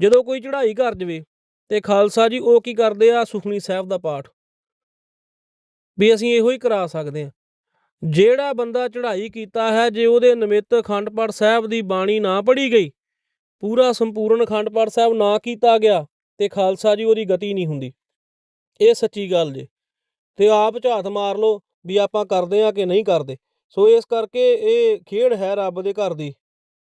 ਜਦੋਂ ਕੋਈ ਚੜ੍ਹਾਈ ਕਰ ਜਵੇ ਤੇ ਖਾਲਸਾ ਜੀ ਉਹ ਕੀ ਕਰਦੇ ਆ? ਸੁਖਨੀ ਸਾਹਿਬ ਦਾ ਪਾਠ। ਵੀ ਅਸੀਂ ਇਹੋ ਹੀ ਕਰਾ ਸਕਦੇ ਆ ਜਿਹੜਾ ਬੰਦਾ ਚੜ੍ਹਾਈ ਕੀਤਾ ਹੈ, ਜੇ ਉਹਦੇ ਨਿਮਿਤ ਅਖੰਡ ਪਾਠ ਸਾਹਿਬ ਦੀ ਬਾਣੀ ਨਾ ਪੜ੍ਹੀ ਗਈ, ਪੂਰਾ ਸੰਪੂਰਨ ਅਖੰਡ ਪਾਠ ਸਾਹਿਬ ਨਾ ਕੀਤਾ ਗਿਆ ਤੇ ਖਾਲਸਾ ਜੀ ਉਹਦੀ ਗਤੀ ਨਹੀਂ ਹੁੰਦੀ। ਇਹ ਸੱਚੀ ਗੱਲ ਜੇ। ਤੇ ਆਪ ਝਾਤ ਮਾਰ ਲਓ ਵੀ ਆਪਾਂ ਕਰਦੇ ਆ ਕਿ ਨਹੀਂ ਕਰਦੇ। ਸੋ ਇਸ ਕਰਕੇ ਇਹ ਖੇਡ ਹੈ ਰੱਬ ਦੇ ਘਰ ਦੀ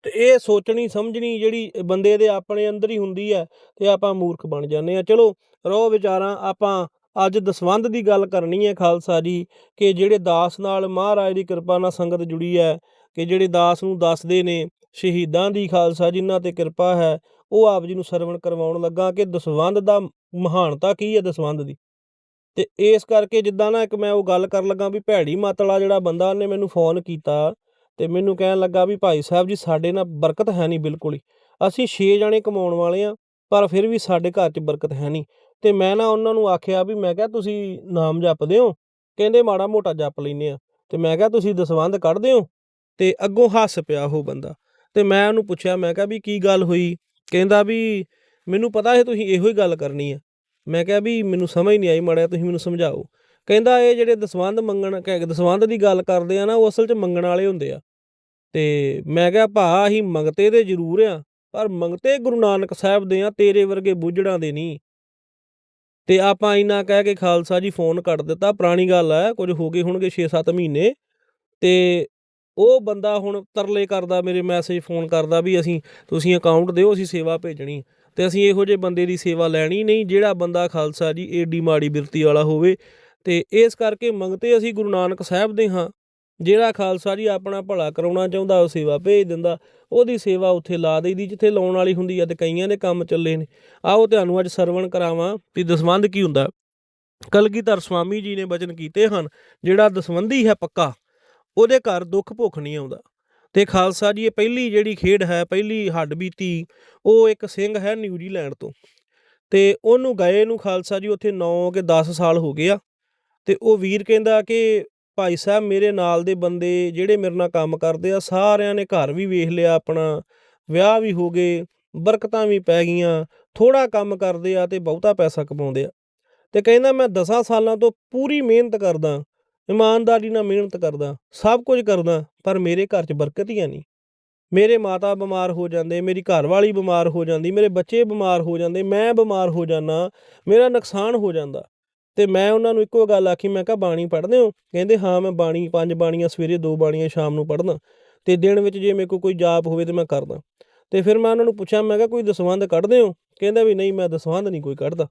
ਤੇ ਇਹ ਸੋਚਣੀ, ਸਮਝਣੀ ਜਿਹੜੀ ਬੰਦੇ ਦੇ ਆਪਣੇ ਅੰਦਰ ਹੀ ਹੁੰਦੀ ਹੈ ਤੇ ਆਪਾਂ ਮੂਰਖ ਬਣ ਜਾਂਦੇ ਆ ਚਲੋ ਰੋ ਵਿਚਾਰਾਂ, ਆਪਾਂ ਅੱਜ ਦਸਵੰਧ ਦੀ ਗੱਲ ਕਰਨੀ ਹੈ ਖਾਲਸਾ ਜੀ ਕਿ ਜਿਹੜੇ ਦਾਸ ਨਾਲ ਮਹਾਰਾਜ ਦੀ ਕਿਰਪਾ ਨਾਲ ਸੰਗਤ ਜੁੜੀ ਹੈ, ਕਿ ਜਿਹੜੇ ਦਾਸ ਨੂੰ ਦੱਸਦੇ ਨੇ ਸ਼ਹੀਦਾਂ ਦੀ ਖਾਲਸਾ ਜਿਨ੍ਹਾਂ ਤੇ ਕਿਰਪਾ ਹੈ, ਉਹ ਆਪ ਜੀ ਨੂੰ ਸਰਵਣ ਕਰਵਾਉਣ ਲੱਗਾ ਕਿ ਦਸਵੰਧ ਦਾ ਮਹਾਨਤਾ ਕੀ ਹੈ ਦਸਵੰਧ ਦੀ? ਅਤੇ ਇਸ ਕਰਕੇ ਜਿੱਦਾਂ ਨਾ ਇੱਕ ਮੈਂ ਉਹ ਗੱਲ ਕਰਨ ਲੱਗਾ ਵੀ ਭੈੜੀ ਮੱਤ ਵਾਲਾ ਜਿਹੜਾ ਬੰਦਾ, ਉਹਨੇ ਮੈਨੂੰ ਫੋਨ ਕੀਤਾ ਅਤੇ ਮੈਨੂੰ ਕਹਿਣ ਲੱਗਾ ਵੀ ਭਾਈ ਸਾਹਿਬ ਜੀ ਸਾਡੇ ਨਾਲ ਬਰਕਤ ਹੈ ਨਹੀਂ ਬਿਲਕੁਲ ਹੀ। ਅਸੀਂ ਛੇ ਜਣੇ ਕਮਾਉਣ ਵਾਲੇ ਹਾਂ, ਪਰ ਫਿਰ ਵੀ ਸਾਡੇ ਘਰ 'ਚ ਬਰਕਤ ਹੈ ਨਹੀਂ। ਅਤੇ ਮੈਂ ਨਾ ਉਹਨਾਂ ਨੂੰ ਆਖਿਆ ਵੀ ਮੈਂ ਕਿਹਾ ਤੁਸੀਂ ਨਾਮ ਜਪਦੇ ਹੋ ਕਹਿੰਦੇ ਮਾੜਾ ਮੋਟਾ ਜਪ ਲੈਂਦੇ ਹਾਂ। ਅਤੇ ਮੈਂ ਕਿਹਾ ਤੁਸੀਂ ਦਸਵੰਧ ਕੱਢਦੇ ਹੋ ਅਤੇ ਅੱਗੋਂ ਹੱਸ ਪਿਆ ਉਹ ਬੰਦਾ। ਅਤੇ ਮੈਂ ਉਹਨੂੰ ਪੁੱਛਿਆ, ਮੈਂ ਕਿਹਾ ਵੀ ਕੀ ਗੱਲ ਹੋਈ? ਕਹਿੰਦਾ ਵੀ ਮੈਨੂੰ ਪਤਾ ਹੈ ਤੁਸੀਂ ਇਹੋ ਹੀ ਗੱਲ ਕਰਨੀ ਹੈ ਮੈਂ ਕਿਹਾ ਵੀ ਮੈਨੂੰ ਸਮਝ ਨਹੀਂ ਆਈ ਮੜਿਆ ਤੁਸੀਂ ਮੈਨੂੰ ਸਮਝਾਓ। ਕਹਿੰਦਾ ਇਹ ਜਿਹੜੇ ਦਸਵੰਧ ਮੰਗਣ, ਕਹਿ- ਦਸਵੰਧ ਦੀ ਗੱਲ ਕਰਦੇ ਆ ਨਾ, ਉਹ ਅਸਲ 'ਚ ਮੰਗਣ ਵਾਲੇ ਹੁੰਦੇ ਆ। ਤੇ ਮੈਂ ਕਿਹਾ ਭਾ, ਅਸੀਂ ਮੰਗਤੇ ਤੇ ਜ਼ਰੂਰ ਆ, ਪਰ ਮੰਗਤੇ ਗੁਰੂ ਨਾਨਕ ਸਾਹਿਬ ਦੇ ਆ, ਤੇਰੇ ਵਰਗੇ ਬੁੱਝੜਾਂ ਦੇ ਨਹੀਂ। ਤੇ ਆਪਾਂ ਇੰਨਾ ਕਹਿ ਕੇ ਖਾਲਸਾ ਜੀ ਫੋਨ ਕੱਟ ਦਿੱਤਾ, ਪੁਰਾਣੀ ਗੱਲ ਹੈ ਕੁਝ ਹੋ ਗਏ ਹੋਣਗੇ 6-7 ਮਹੀਨੇ। ਤੇ ਉਹ ਬੰਦਾ ਹੁਣ ਤਰਲੇ ਕਰਦਾ, ਮੇਰੇ ਮੈਸੇਜ ਫੋਨ ਕਰਦਾ ਵੀ ਅਸੀਂ, ਤੁਸੀਂ ਅਕਾਊਂਟ ਦਿਓ, ਅਸੀਂ ਸੇਵਾ ਭੇਜਣੀ। ਤੇ ਅਸੀਂ ਇਹੋ ਜਿਹੇ ਬੰਦੇ ਦੀ ਸੇਵਾ ਲੈਣੀ ਨਹੀਂ, ਜਿਹੜਾ ਬੰਦਾ ਖਾਲਸਾ ਜੀ ਏਡੀ ਮਾੜੀ ਬਿਰਤੀ ਵਾਲਾ ਹੋਵੇ। ਤੇ ਇਸ ਕਰਕੇ ਮੰਗਤੇ ਅਸੀਂ ਗੁਰੂ ਨਾਨਕ ਸਾਹਿਬ ਦੇ ਹਾਂ। ਜਿਹੜਾ ਖਾਲਸਾ ਜੀ ਆਪਣਾ ਭਲਾ ਕਰਾਉਣਾ ਚਾਹੁੰਦਾ, ਉਹ ਸੇਵਾ ਭੇਜ ਦਿੰਦਾ। ਉਹਦੀ ਸੇਵਾ ਉੱਥੇ ਲਾ ਦੇਈਦੀ, ਜਿੱਥੇ ਲਾਉਣ ਵਾਲੀ ਹੁੰਦੀ ਆ, ਤੇ ਕਈਆਂ ਦੇ ਕੰਮ ਚੱਲੇ ਨੇ। ਆਓ ਤੁਹਾਨੂੰ ਅੱਜ ਸਰਵਣ ਕਰਾਵਾਂ ਵੀ ਦਸਵੰਧ ਕੀ ਹੁੰਦਾ। ਕਲਗੀਧਰ ਸਵਾਮੀ ਜੀ ਨੇ ਬਚਨ ਕੀਤੇ ਹਨ, ਜਿਹੜਾ ਦਸਵੰਧੀ ਹੈ ਪੱਕਾ, ਉਹਦੇ ਘਰ ਦੁੱਖ ਭੁੱਖ ਨਹੀਂ ਆਉਂਦਾ। ਅਤੇ ਖਾਲਸਾ ਜੀ, ਇਹ ਪਹਿਲੀ ਜਿਹੜੀ ਖੇਡ ਹੈ, ਪਹਿਲੀ ਹੱਡ ਬੀਤੀ, ਉਹ ਇੱਕ ਸਿੰਘ ਹੈ ਨਿਊਜ਼ੀਲੈਂਡ ਤੋਂ। ਅਤੇ ਉਹਨੂੰ ਗਏ ਨੂੰ ਖਾਲਸਾ ਜੀ ਉੱਥੇ ਨੌ ਕਿ 10 ਸਾਲ ਹੋ ਗਏ ਆ। ਅਤੇ ਉਹ ਵੀਰ ਕਹਿੰਦਾ ਕਿ ਭਾਈ ਸਾਹਿਬ, ਮੇਰੇ ਨਾਲ ਦੇ ਬੰਦੇ ਜਿਹੜੇ ਮੇਰੇ ਨਾਲ ਕੰਮ ਕਰਦੇ ਆ, ਸਾਰਿਆਂ ਨੇ ਘਰ ਵੀ ਵੇਖ ਲਿਆ, ਆਪਣਾ ਵਿਆਹ ਵੀ ਹੋ ਗਏ, ਬਰਕਤਾਂ ਵੀ ਪੈ ਗਈਆਂ ਥੋੜਾ ਕੰਮ ਕਰਦੇ ਆ ਤੇ ਬਹੁਤਾ ਪੈਸਾ ਕਮਾਉਂਦੇ ਆ। ਤੇ ਕਹਿੰਦਾ ਮੈਂ 10 ਸਾਲਾਂ ਤੋਂ ਪੂਰੀ ਮਿਹਨਤ ਕਰਦਾ ਇਮਾਨਦਾਰੀ ਨਾਲ ਮਿਹਨਤ ਕਰਦਾ, ਸਭ ਕੁਝ ਕਰਦਾ, ਪਰ ਮੇਰੇ ਘਰ 'ਚ ਬਰਕਤ ਹੀ ਹੈ ਨਹੀਂ। ਮੇਰੇ ਮਾਤਾ ਬਿਮਾਰ ਹੋ ਜਾਂਦੇ, ਮੇਰੀ ਘਰਵਾਲੀ ਬਿਮਾਰ ਹੋ ਜਾਂਦੀ, ਮੇਰੇ ਬੱਚੇ ਬਿਮਾਰ ਹੋ ਜਾਂਦੇ, ਮੈਂ ਬਿਮਾਰ ਹੋ ਜਾਂਦਾ, ਮੇਰਾ ਨੁਕਸਾਨ ਹੋ ਜਾਂਦਾ। ਤੇ ਮੈਂ ਉਹਨਾਂ ਨੂੰ ਇੱਕੋ ਗੱਲ ਆਖੀ, ਮੈਂ ਕਿਹਾ, ਬਾਣੀ ਪੜ੍ਹਦੇ ਹੋ? ਕਹਿੰਦੇ, ਹਾਂ, ਮੈਂ ਬਾਣੀ, ਪੰਜ ਬਾਣੀਆਂ, ਸਵੇਰੇ ਦੋ ਬਾਣੀਆਂ, ਸ਼ਾਮ ਨੂੰ ਪੜ੍ਹਦਾ। ਤੇ ਦਿਨ ਵਿੱਚ ਜੇ ਮੇਰੇ ਕੋਲ ਕੋਈ ਜਾਪ ਹੋਵੇ ਤੇ ਮੈਂ ਕਰਦਾ। ਤੇ ਫਿਰ ਮੈਂ ਉਹਨਾਂ ਨੂੰ ਪੁੱਛਿਆ, ਮੈਂ ਕਿਹਾ, ਕੋਈ ਦਸਵੰਧ ਕੱਢਦੇ ਹੋ? ਕਹਿੰਦਾ ਵੀ, ਨਹੀਂ, ਮੈਂ ਦਸਵੰਧ ਨਹੀਂ ਕੋਈ ਕੱਢਦਾ।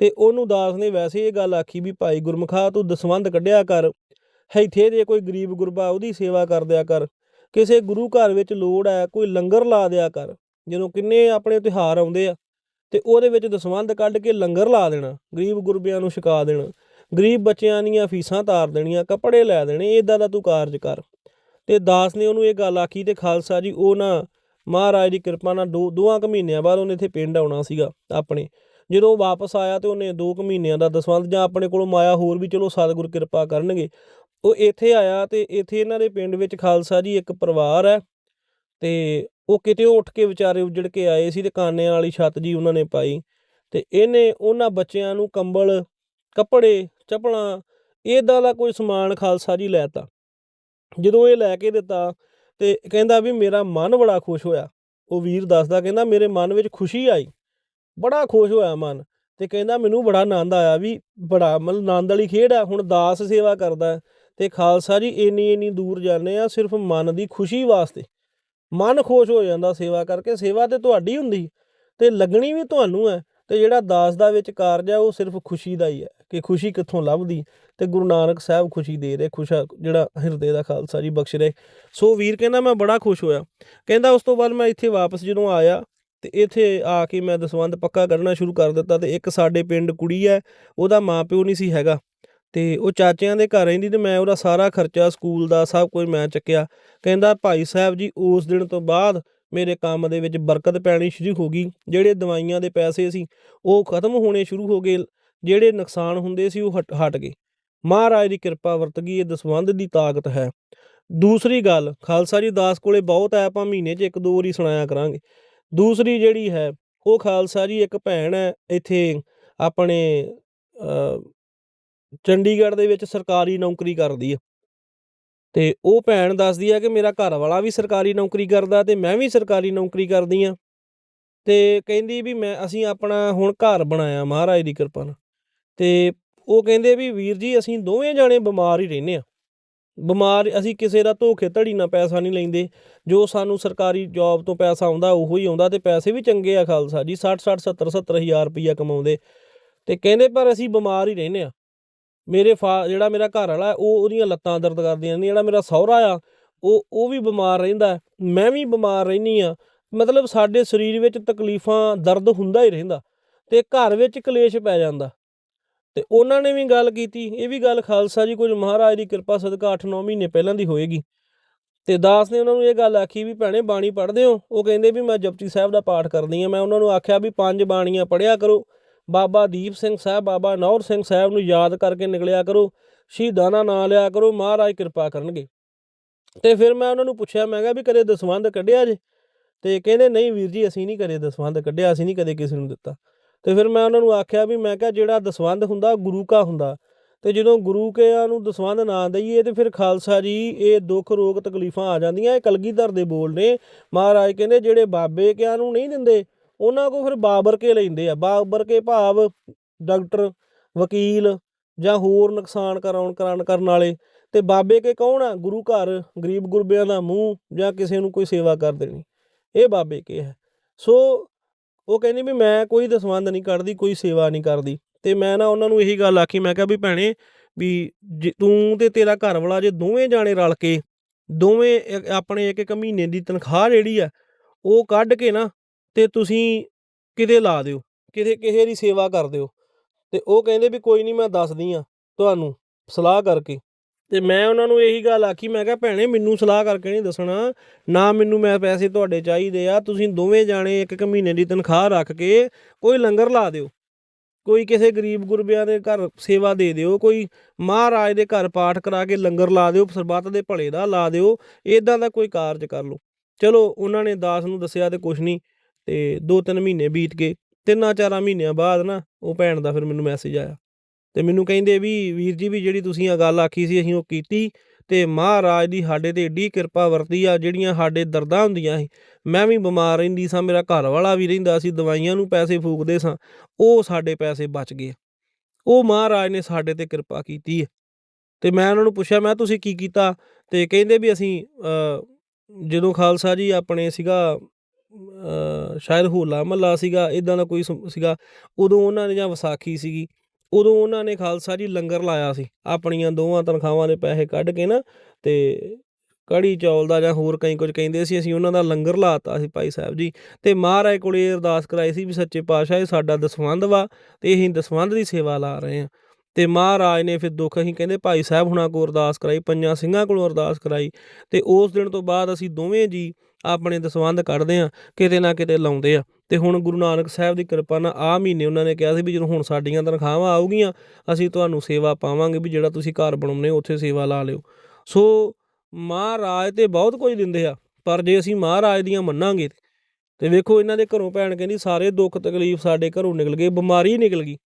ਤੇ ਉਹਨੂੰ ਦਾਸ ਨੇ ਵੈਸੇ ਇਹ ਗੱਲ ਆਖੀ ਵੀ ਭਾਈ ਗੁਰਮਖਾ ਤੂੰ ਦਸਵੰਧ ਕੱਢਿਆ ਕਰ, ਇੱਥੇ ਜੇ ਕੋਈ ਗਰੀਬ ਗੁਰਬਾ ਉਹਦੀ ਸੇਵਾ ਕਰ ਦਿਆ ਕਰ, ਕਿਸੇ ਗੁਰੂ ਘਰ ਵਿੱਚ ਲੋੜ ਹੈ ਕੋਈ ਲੰਗਰ ਲਾ ਦਿਆ ਕਰ, ਜਦੋਂ ਕਿੰਨੇ ਆਪਣੇ ਤਿਉਹਾਰ ਆਉਂਦੇ ਆ, ਤੇ ਉਹਦੇ ਵਿੱਚ ਦਸਵੰਧ ਕੱਢ ਕੇ ਲੰਗਰ ਲਾ ਦੇਣਾ, ਗਰੀਬ ਗੁਰਬਿਆਂ ਨੂੰ ਛਕਾ ਦੇਣਾ, ਗਰੀਬ ਬੱਚਿਆਂ ਦੀਆਂ ਫੀਸਾਂ ਤਾਰ ਦੇਣੀਆਂ, ਕੱਪੜੇ ਲੈ ਦੇਣੇ ਇਦਾਂ ਦਾ ਤੂੰ ਕਾਰਜ ਕਰ। ਤੇ ਦਾਸ ਨੇ ਉਹਨੂੰ ਇਹ ਗੱਲ ਆਖੀ ਤੇ ਖਾਲਸਾ ਜੀ, ਉਹ ਨਾ ਮਹਾਰਾਜ ਦੀ ਕਿਰਪਾ ਨਾਲ ਦੋ ਦੋਆਂ ਕੁ ਮਹੀਨਿਆਂ ਬਾਅਦ ਉਹਨੇ ਇੱਥੇ ਪਿੰਡ ਆਉਣਾ ਸੀਗਾ ਆਪਣੇ। ਜਦੋਂ ਵਾਪਸ ਆਇਆ ਤੇ ਉਹਨੇ 2 ਕੁ ਮਹੀਨਿਆਂ ਦਾ ਦਸਵੰਧ ਜਾਂ ਆਪਣੇ ਕੋਲੋਂ ਮਾਇਆ ਹੋਰ ਵੀ ਚਲੋ ਸਤਿਗੁਰ ਕਿਰਪਾ ਕਰਨਗੇ। ਉਹ ਇੱਥੇ ਆਇਆ ਤੇ ਇੱਥੇ ਇਹਨਾਂ ਦੇ ਪਿੰਡ ਵਿੱਚ ਖਾਲਸਾ ਜੀ ਇੱਕ ਪਰਿਵਾਰ ਹੈ ਤੇ ਉਹ ਕਿਤੇ ਉੱਠ ਕੇ ਵਿਚਾਰੇ ਉੱਜੜ ਕੇ ਆਏ ਸੀ ਤੇ ਕਾਨਿਆਂ ਵਾਲੀ ਛੱਤ ਜੀ ਉਹਨਾਂ ਨੇ ਪਾਈ ਤੇ ਇਹਨੇ ਉਹਨਾਂ ਬੱਚਿਆਂ ਨੂੰ ਕੰਬਲ, ਕੱਪੜੇ, ਚੱਪਲਾਂ ਇਦਾਂ ਦਾ ਕੋਈ ਸਮਾਨ ਖਾਲਸਾ ਜੀ ਲੈਤਾ। ਜਦੋਂ ਇਹ ਲੈ ਕੇ ਦਿੱਤਾ ਤੇ ਕਹਿੰਦਾ ਵੀ ਮੇਰਾ ਮਨ ਬੜਾ ਖੁਸ਼ ਹੋਇਆ। ਉਹ ਵੀਰ ਦੱਸਦਾ, ਕਹਿੰਦਾ ਮੇਰੇ ਮਨ ਵਿੱਚ ਖੁਸ਼ੀ ਆਈ। ਬੜਾ ਖੁਸ਼ ਹੋਇਆ ਮਨ ਤੇ ਕਹਿੰਦਾ ਮੈਨੂੰ ਬੜਾ ਆਨੰਦ ਆਇਆ ਵੀ ਬੜਾ ਮਤਲਬ ਆਨੰਦ ਵਾਲੀ ਖੇਡ ਆ, ਹੁਣ ਦਾਸ ਸੇਵਾ ਕਰਦਾ ਹੈ ਤੇ ਖਾਲਸਾ ਜੀ ਇੰਨੀ ਇੰਨੀ ਦੂਰ ਜਾਂਦੇ ਆ ਸਿਰਫ ਮਨ ਦੀ ਖੁਸ਼ੀ ਵਾਸਤੇ। ਮਨ ਖੁਸ਼ ਹੋ ਜਾਂਦਾ ਸੇਵਾ ਕਰਕੇ, ਸੇਵਾ ਤੇ ਤੁਹਾਡੀ ਹੁੰਦੀ, ਤੇ ਲੱਗਣੀ ਵੀ ਤੁਹਾਨੂੰ ਹੈ ਤੇ ਜਿਹੜਾ ਦਾਸ ਦਾ ਵਿੱਚ ਕਾਰਜ ਹੈ ਉਹ ਸਿਰਫ ਖੁਸ਼ੀ ਦਾ ਹੀ ਹੈ ਕਿ ਖੁਸ਼ੀ ਕਿੱਥੋਂ ਲੱਭਦੀ ਤੇ ਗੁਰੂ ਨਾਨਕ ਸਾਹਿਬ ਖੁਸ਼ੀ ਦੇ ਰਹੇ, ਖੁਸ਼ਾ ਜਿਹੜਾ ਹਿਰਦੇ ਦਾ ਖਾਲਸਾ ਜੀ ਬਖਸ਼ ਰਹੇ। ਸੋ ਵੀਰ ਕਹਿੰਦਾ ਮੈਂ ਬੜਾ ਖੁਸ਼ ਹੋਇਆ, ਕਹਿੰਦਾ ਉਸ ਤੋਂ ਬਾਅਦ ਮੈਂ ਇੱਥੇ ਵਾਪਸ ਜਦੋਂ ਆਇਆ ਤੇ ਇੱਥੇ ਆ ਕੇ ਮੈਂ ਦਸਵੰਧ ਪੱਕਾ ਕੱਢਣਾ ਸ਼ੁਰੂ ਕਰ ਦਿੱਤਾ ਤੇ ਇੱਕ ਸਾਡੇ ਪਿੰਡ ਕੁੜੀ ਹੈ, ਉਹਦਾ ਮਾਂ ਪਿਓ ਨਹੀਂ ਸੀ ਹੈਗਾ। ਤੇ ਉਹ ਚਾਚਿਆਂ ਦੇ ਘਰ ਰਹਿੰਦੀ ਤੇ ਮੈਂ ਉਹਦਾ ਸਾਰਾ ਖਰਚਾ ਸਕੂਲ ਦਾ ਸਭ ਕੁਝ ਮੈਂ ਚੱਕਿਆ। ਕਹਿੰਦਾ ਭਾਈ ਸਾਹਿਬ ਜੀ, ਉਸ ਦਿਨ ਤੋਂ ਬਾਅਦ ਮੇਰੇ ਕੰਮ ਦੇ ਵਿੱਚ ਬਰਕਤ ਪੈਣੀ ਸ਼ੁਰੂ ਹੋ ਗਈ। ਜਿਹੜੇ ਦਵਾਈਆਂ ਦੇ ਪੈਸੇ ਸੀ, ਉਹ ਖਤਮ ਹੋਣੇ ਸ਼ੁਰੂ ਹੋ ਗਏ। ਜਿਹੜੇ ਨੁਕਸਾਨ ਹੁੰਦੇ ਸੀ, ਉਹ ਹਟ ਹਟ ਗਏ। ਮਹਾਰਾਜ ਦੀ ਕਿਰਪਾ ਵਰਤ ਗਈ, ਇਹ ਦਸਵੰਧ ਦੀ ਤਾਕਤ ਹੈ। ਦੂਸਰੀ ਗੱਲ, ਖਾਲਸਾ ਜੀ ਦਾਸ ਕੋਲੇ ਬਹੁਤ ਹੈ, ਆਪਾਂ ਮਹੀਨੇ 'ਚ ਇੱਕ ਦੋ ਵਾਰੀ ਸੁਣਾਇਆ ਕਰਾਂਗੇ। ਦੂਸਰੀ ਜਿਹੜੀ ਹੈ, ਉਹ ਖਾਲਸਾ ਜੀ ਇੱਕ ਭੈਣ ਹੈ, ਇੱਥੇ ਆਪਣੇ ਚੰਡੀਗੜ੍ਹ ਦੇ ਵਿੱਚ ਸਰਕਾਰੀ ਨੌਕਰੀ ਕਰਦੀ ਹੈ। ਤੇ ਉਹ ਭੈਣ ਦੱਸਦੀ ਆ ਕਿ ਮੇਰਾ ਘਰ ਵਾਲਾ ਵੀ ਸਰਕਾਰੀ ਨੌਕਰੀ ਕਰਦਾ ਤੇ ਮੈਂ ਵੀ ਸਰਕਾਰੀ ਨੌਕਰੀ ਕਰਦੀ ਆ ਤੇ ਕਹਿੰਦੀ ਵੀ ਮੈਂ, ਅਸੀਂ ਆਪਣਾ ਹੁਣ ਘਰ ਬਣਾਇਆ ਮਹਾਰਾਜ ਦੀ ਕਿਰਪਾ ਨਾਲ। ਤੇ ਉਹ ਕਹਿੰਦੇ ਵੀ ਵੀਰ ਜੀ, ਅਸੀਂ ਦੋਵੇਂ ਜਾਣੇ ਬਿਮਾਰ ਹੀ ਰਹਿੰਦੇ ਆ ਬਿਮਾਰ ਅਸੀਂ ਕਿਸੇ ਦਾ ਧੋਖੇ ਧੜੀ ਨਾਲ ਪੈਸਾ ਨਹੀਂ ਲੈਂਦੇ। ਜੋ ਸਾਨੂੰ ਸਰਕਾਰੀ ਜੌਬ ਤੋਂ ਪੈਸਾ ਆਉਂਦਾ, ਉਹੋ ਹੀ ਆਉਂਦਾ ਤੇ ਪੈਸੇ ਵੀ ਚੰਗੇ ਆ ਖਾਲਸਾ ਜੀ 60 60 70 70 ਹਜ਼ਾਰ ਰੁਪਈਆ ਕਮਾਉਂਦੇ। ਤੇ ਕਹਿੰਦੇ ਪਰ ਅਸੀਂ ਬਿਮਾਰ ਹੀ ਰਹਿੰਦੇ ਆ ਮੇਰੇ ਫਾ, ਜਿਹੜਾ ਮੇਰਾ ਘਰ ਵਾਲਾ ਉਹ ਉਹਦੀਆਂ ਲੱਤਾਂ ਦਰਦ ਕਰਦੀਆਂ ਨੇ ਜਿਹੜਾ ਮੇਰਾ ਸਹੁਰਾ ਆ, ਉਹ ਉਹ ਵੀ ਬਿਮਾਰ ਰਹਿੰਦਾ ਮੈਂ ਵੀ ਬਿਮਾਰ ਰਹਿਨੀ ਆ ਮਤਲਬ ਸਾਡੇ ਸਰੀਰ ਵਿੱਚ ਤਕਲੀਫਾਂ, ਦਰਦ ਹੁੰਦਾ ਹੀ ਰਹਿੰਦਾ। ਤੇ ਘਰ ਵਿੱਚ ਕਲੇਸ਼ ਪੈ ਜਾਂਦਾ। ਤੇ ਉਹਨਾਂ ਨੇ ਵੀ ਗੱਲ ਕੀਤੀ, ਇਹ ਵੀ ਗੱਲ ਖਾਲਸਾ ਜੀ, ਕੁਝ ਮਹਾਰਾਜ ਦੀ ਕਿਰਪਾ ਸਦਕਾ 8-9 ਮਹੀਨੇ ਪਹਿਲਾਂ ਦੀ ਹੋਏਗੀ। ਤੇ ਦਾਸ ਨੇ ਉਹਨਾਂ ਨੂੰ ਇਹ ਗੱਲ ਆਖੀ ਵੀ ਭੈਣੇ ਬਾਣੀ ਪੜ੍ਹਦੇ ਹੋ। ਉਹ ਕਹਿੰਦੇ ਵੀ ਮੈਂ ਜਪਜੀ ਸਾਹਿਬ ਦਾ ਪਾਠ ਕਰਦੀ ਆ ਮੈਂ ਉਹਨਾਂ ਨੂੰ ਆਖਿਆ ਵੀ ਪੰਜ ਬਾਣੀਆਂ ਪੜ੍ਹਿਆ ਕਰੋ। ਬਾਬਾ ਦੀਪ ਸਿੰਘ ਸਾਹਿਬ, ਬਾਬਾ ਨੌਰ ਸਿੰਘ ਸਾਹਿਬ ਨੂੰ ਯਾਦ ਕਰਕੇ ਨਿਕਲਿਆ ਕਰੋ। ਸ਼ਹੀਦਾਂ ਦਾ ਨਾਂ ਲਿਆ ਕਰੋ, ਮਹਾਰਾਜ ਕਿਰਪਾ ਕਰਨਗੇ। ਤੇ ਫਿਰ ਮੈਂ ਉਹਨਾਂ ਨੂੰ ਪੁੱਛਿਆ, ਮੈਂ ਕਿਹਾ ਵੀ ਕਦੇ ਦਸਵੰਧ ਕੱਢਿਆ ਜੇ? ਤੇ ਕਹਿੰਦੇ, ਨਹੀਂ ਵੀਰ ਜੀ, ਅਸੀਂ ਨਹੀਂ ਕਦੇ ਦਸਵੰਧ ਕੱਢਿਆ, ਅਸੀਂ ਨਹੀਂ ਕਦੇ ਕਿਸੇ ਨੂੰ ਦਿੱਤਾ। ਤੇ ਫਿਰ ਮੈਂ ਉਹਨਾਂ ਨੂੰ ਆਖਿਆ ਵੀ ਮੈਂ ਕਿਹਾ ਜਿਹੜਾ ਦਸਵੰਧ ਹੁੰਦਾ ਉਹ ਗੁਰੂ ਕਾ ਹੁੰਦਾ। ਤੇ ਜਦੋਂ ਗੁਰੂ ਕਿਆਂ ਨੂੰ ਦਸਵੰਧ ਨਾ ਦਈਏ ਤੇ ਫਿਰ ਖਾਲਸਾ ਜੀ, ਇਹ ਦੁੱਖ ਰੋਗ ਤਕਲੀਫਾਂ ਆ ਜਾਂਦੀਆਂ, ਇਹ ਕਲਗੀਧਰ ਦੇ ਬੋਲ ਨੇ। ਮਹਾਰਾਜ ਕਹਿੰਦੇ ਜਿਹੜੇ ਬਾਬੇ ਕਿਆਂ ਨੂੰ ਨਹੀਂ ਦਿੰਦੇ, ਉਹਨਾਂ ਕੋ ਫਿਰ ਬਾਬਰ ਕੇ ਲੈਂਦੇ ਆ। ਬਾਬਰ ਕੇ ਭਾਵ ਡਾਕਟਰ, ਵਕੀਲ ਜਾਂ ਹੋਰ ਨੁਕਸਾਨ ਕਰਾਉਣ ਕਰਾਉਣ, ਕਰਨ ਵਾਲੇ। ਤੇ ਬਾਬੇ ਕੇ ਕੌਣ ਆ? ਗੁਰੂ ਘਰ, ਗਰੀਬ ਗੁਰਬਿਆਂ ਦਾ ਮੂੰਹ ਜਾਂ ਕਿਸੇ ਨੂੰ ਕੋਈ ਸੇਵਾ ਕਰ ਦੇਣੀ। ਇਹ ਬਾਬੇ ਕੇ ਹੈ। ਸੋ ਉਹ ਕਹਿੰਦੀ ਵੀ ਮੈਂ ਕੋਈ ਦਸਵੰਦ ਨਹੀਂ ਕੱਢਦੀ, ਕੋਈ ਸੇਵਾ ਨਹੀਂ ਕਰਦੀ। ਤੇ ਮੈਂ ਨਾ ਉਹਨਾਂ ਨੂੰ ਇਹੀ ਗੱਲ ਆਖੀ, ਮੈਂ ਕਿਹਾ ਵੀ ਭੈਣੇ, ਵੀ ਜੇ ਤੂੰ ਤੇ ਤੇਰਾ ਘਰ ਵਾਲਾ ਜੇ ਦੋਵੇਂ ਜਾਣੇ ਰਲ ਕੇ, ਦੋਵੇਂ ਆਪਣੇ ਇੱਕ ਇੱਕ ਮਹੀਨੇ ਦੀ ਤਨਖਾਹ ਜਿਹੜੀ ਆ, ਉਹ ਕੱਢ ਕੇ ਨਾ ਤੇ ਤੁਸੀਂ ਕਿਤੇ ਲਾ ਦਿਓ, ਕਿਤੇ ਕਿਸੇ ਦੀ ਸੇਵਾ ਕਰ ਦਿਓ। ਤੇ ਉਹ ਕਹਿੰਦੇ ਵੀ ਕੋਈ ਨਹੀਂ ਮੈਂ ਦੱਸਦੀ ਆ ਤੁਹਾਨੂੰ ਸਲਾਹ ਕਰਕੇ। ਤੇ ਮੈਂ ਉਹਨਾਂ ਨੂੰ ਇਹੀ ਗੱਲ ਆਖੀ, ਮੈਂ ਕਿਹਾ, ਭੈਣੇ, ਮੈਨੂੰ ਸਲਾਹ ਕਰਕੇ ਨਹੀਂ ਦੱਸਣਾ। ਨਾ ਮੈਨੂੰ ਮੈਂ ਪੈਸੇ ਤੁਹਾਡੇ ਚਾਹੀਦੇ ਆ। ਤੁਸੀਂ ਦੋਵੇਂ ਜਾਣੇ ਇੱਕ ਇੱਕ ਮਹੀਨੇ ਦੀ ਤਨਖਾਹ ਰੱਖ ਕੇ ਕੋਈ ਲੰਗਰ ਲਾ ਦਿਓ। ਕੋਈ ਕਿਸੇ ਗਰੀਬ ਗੁਰਬਿਆਂ ਦੇ ਘਰ ਸੇਵਾ ਦੇ ਦਿਓ। ਕੋਈ ਮਹਾਰਾਜ ਦੇ ਘਰ ਪਾਠ ਕਰਾ ਕੇ ਲੰਗਰ ਲਾ ਦਿਓ, ਸਰਬੱਤ ਦੇ ਭਲੇ ਦਾ ਲਾ ਦਿਓ। ਇਦਾਂ ਦਾ ਕੋਈ ਕਾਰਜ ਕਰ ਲਓ। ਚਲੋ, ਉਹਨਾਂ ਨੇ ਦਾਸ ਨੂੰ ਦੱਸਿਆ ਤੇ ਕੁਛ ਨਹੀਂ ਤੇ ਦੋ ਤਿੰਨ ਮਹੀਨੇ ਬੀਤ ਗਏ। ਤਿੰਨਾਂ ਚਾਰਾਂ ਮਹੀਨਿਆਂ ਬਾਅਦ ਨਾ ਉਹ ਭੈਣ ਦਾ ਫਿਰ ਮੈਨੂੰ ਮੈਸੇਜ ਆਇਆ। ਤੇ ਮੈਨੂੰ ਕਹਿੰਦੇ ਵੀ ਵੀਰ ਜੀ ਵੀ ਜਿਹੜੀ ਤੁਸੀਂ ਆ ਗੱਲ ਆਖੀ ਸੀ, ਅਸੀਂ ਉਹ ਕੀਤੀ ਤੇ ਮਹਾਰਾਜ ਦੀ ਸਾਡੇ ਤੇ ਏਡੀ ਕਿਰਪਾ ਵਰਤੀ ਆ, ਜਿਹੜੀਆਂ ਸਾਡੇ ਦਰਦਾਂ ਹੁੰਦੀਆਂ ਸੀ। ਮੈਂ ਵੀ ਬਿਮਾਰ ਰਹਿੰਦੀ ਸਾਂ, ਮੇਰਾ ਘਰ ਵਾਲਾ ਵੀ ਰਹਿੰਦਾ ਸੀ, ਦਵਾਈਆਂ ਨੂੰ ਪੈਸੇ ਫੂਕਦੇ ਸਾਂ, ਉਹ ਸਾਡੇ ਪੈਸੇ ਬਚ ਗਏ ਉਹ ਮਹਾਰਾਜ ਨੇ ਸਾਡੇ ਤੇ ਕਿਰਪਾ ਕੀਤੀ ਹੈ ਤੇ ਮੈਂ ਉਹਨਾਂ ਨੂੰ ਪੁੱਛਿਆ, ਮੈਂ ਤੁਸੀਂ ਕੀ ਕੀਤਾ? ਤੇ ਕਹਿੰਦੇ ਵੀ ਅਸੀਂ ਜਦੋਂ ਖਾਲਸਾ ਜੀ ਆਪਣੇ ਸੀਗਾ ਸ਼ਾਇਦ ਹੋਲਾ ਮਹੱਲਾ ਸੀਗਾ ਇਦਾਂ ਦਾ ਕੋਈ ਸ- ਸੀਗਾ, ਉਦੋਂ ਉਹਨਾਂ ਨੇ ਜਾਂ ਵਿਸਾਖੀ ਸੀਗੀ। ਉਦੋਂ ਉਹਨਾਂ ਨੇ ਖਾਲਸਾ ਜੀ ਲੰਗਰ ਲਾਇਆ ਸੀ, ਆਪਣੀਆਂ ਦੋਵਾਂ ਤਨਖਾਹਾਂ ਦੇ ਪੈਸੇ ਕੱਢ ਕੇ ਨਾ ਤੇ ਕੜੀ ਚੌਲ ਦਾ ਜਾਂ ਹੋਰ ਕਈ ਕੁਝ ਕਹਿੰਦੇ ਸੀ, ਅਸੀਂ ਉਹਨਾਂ ਦਾ ਲੰਗਰ ਲਾਤਾ ਸੀ ਭਾਈ ਸਾਹਿਬ ਜੀ ਤੇ ਮਹਾਰਾਜ ਕੋਲੇ ਇਹ ਅਰਦਾਸ ਕਰਾਈ ਸੀ ਵੀ ਸੱਚੇ ਪਾਤਸ਼ਾਹ ਇਹ ਸਾਡਾ ਦਸਵੰਧ ਵਾ ਤੇ ਅਸੀਂ ਦਸਵੰਧ ਦੀ ਸੇਵਾ ਲਾ ਰਹੇ ਹਾਂ। ਤੇ ਮਹਾਰਾਜ ਨੇ ਫਿਰ ਦੁੱਖ ਅਸੀਂ ਕਹਿੰਦੇ ਭਾਈ ਸਾਹਿਬ ਹੁਣਾਂ ਕੋਲ ਅਰਦਾਸ ਕਰਾਈ, ਪੰਜਾਂ ਸਿੰਘਾਂ ਕੋਲੋਂ ਅਰਦਾਸ ਕਰਾਈ ਤੇ ਉਸ ਦਿਨ ਤੋਂ ਬਾਅਦ ਅਸੀਂ ਦੋਵੇਂ ਜੀ ਆਪਣੇ ਦਸਵੰਧ ਕੱਢਦੇ ਆ ਕਿਤੇ ਨਾ ਕਿਤੇ ਲਾਉਂਦੇ ਆ ਤੇ ਹੁਣ ਗੁਰੂ ਨਾਨਕ ਸਾਹਿਬ ਦੀ ਕਿਰਪਾ ਨਾਲ ਆ ਮਹੀਨੇ ਉਹਨਾਂ ਨੇ ਕਿਹਾ ਸੀ ਵੀ ਜਦੋਂ ਹੁਣ ਸਾਡੀਆਂ ਤਨਖਾਹਾਂ ਆਉਗੀਆਂ ਅਸੀਂ ਤੁਹਾਨੂੰ ਸੇਵਾ ਪਾਵਾਂਗੇ ਵੀ ਜਿਹੜਾ ਤੁਸੀਂ ਘਰ ਬਣਾਉਨੇ ਉੱਥੇ ਸੇਵਾ ਲਾ ਲਿਓ। ਸੋ ਮਹਾਰਾਜ ਤੇ ਬਹੁਤ ਕੁਝ ਦਿੰਦੇ ਆ, ਪਰ ਜੇ ਅਸੀਂ ਮਹਾਰਾਜ ਦੀਆਂ ਮੰਨਾਂਗੇ ਤੇ ਵੇਖੋ ਇਹਨਾਂ ਦੇ ਘਰੋਂ ਭੈਣ ਕਹਿੰਦੀ ਸਾਰੇ ਦੁੱਖ ਤਕਲੀਫ ਸਾਡੇ ਘਰੋਂ ਨਿਕਲ ਗਏ, ਬਿਮਾਰੀ ਨਿਕਲ ਗਈ।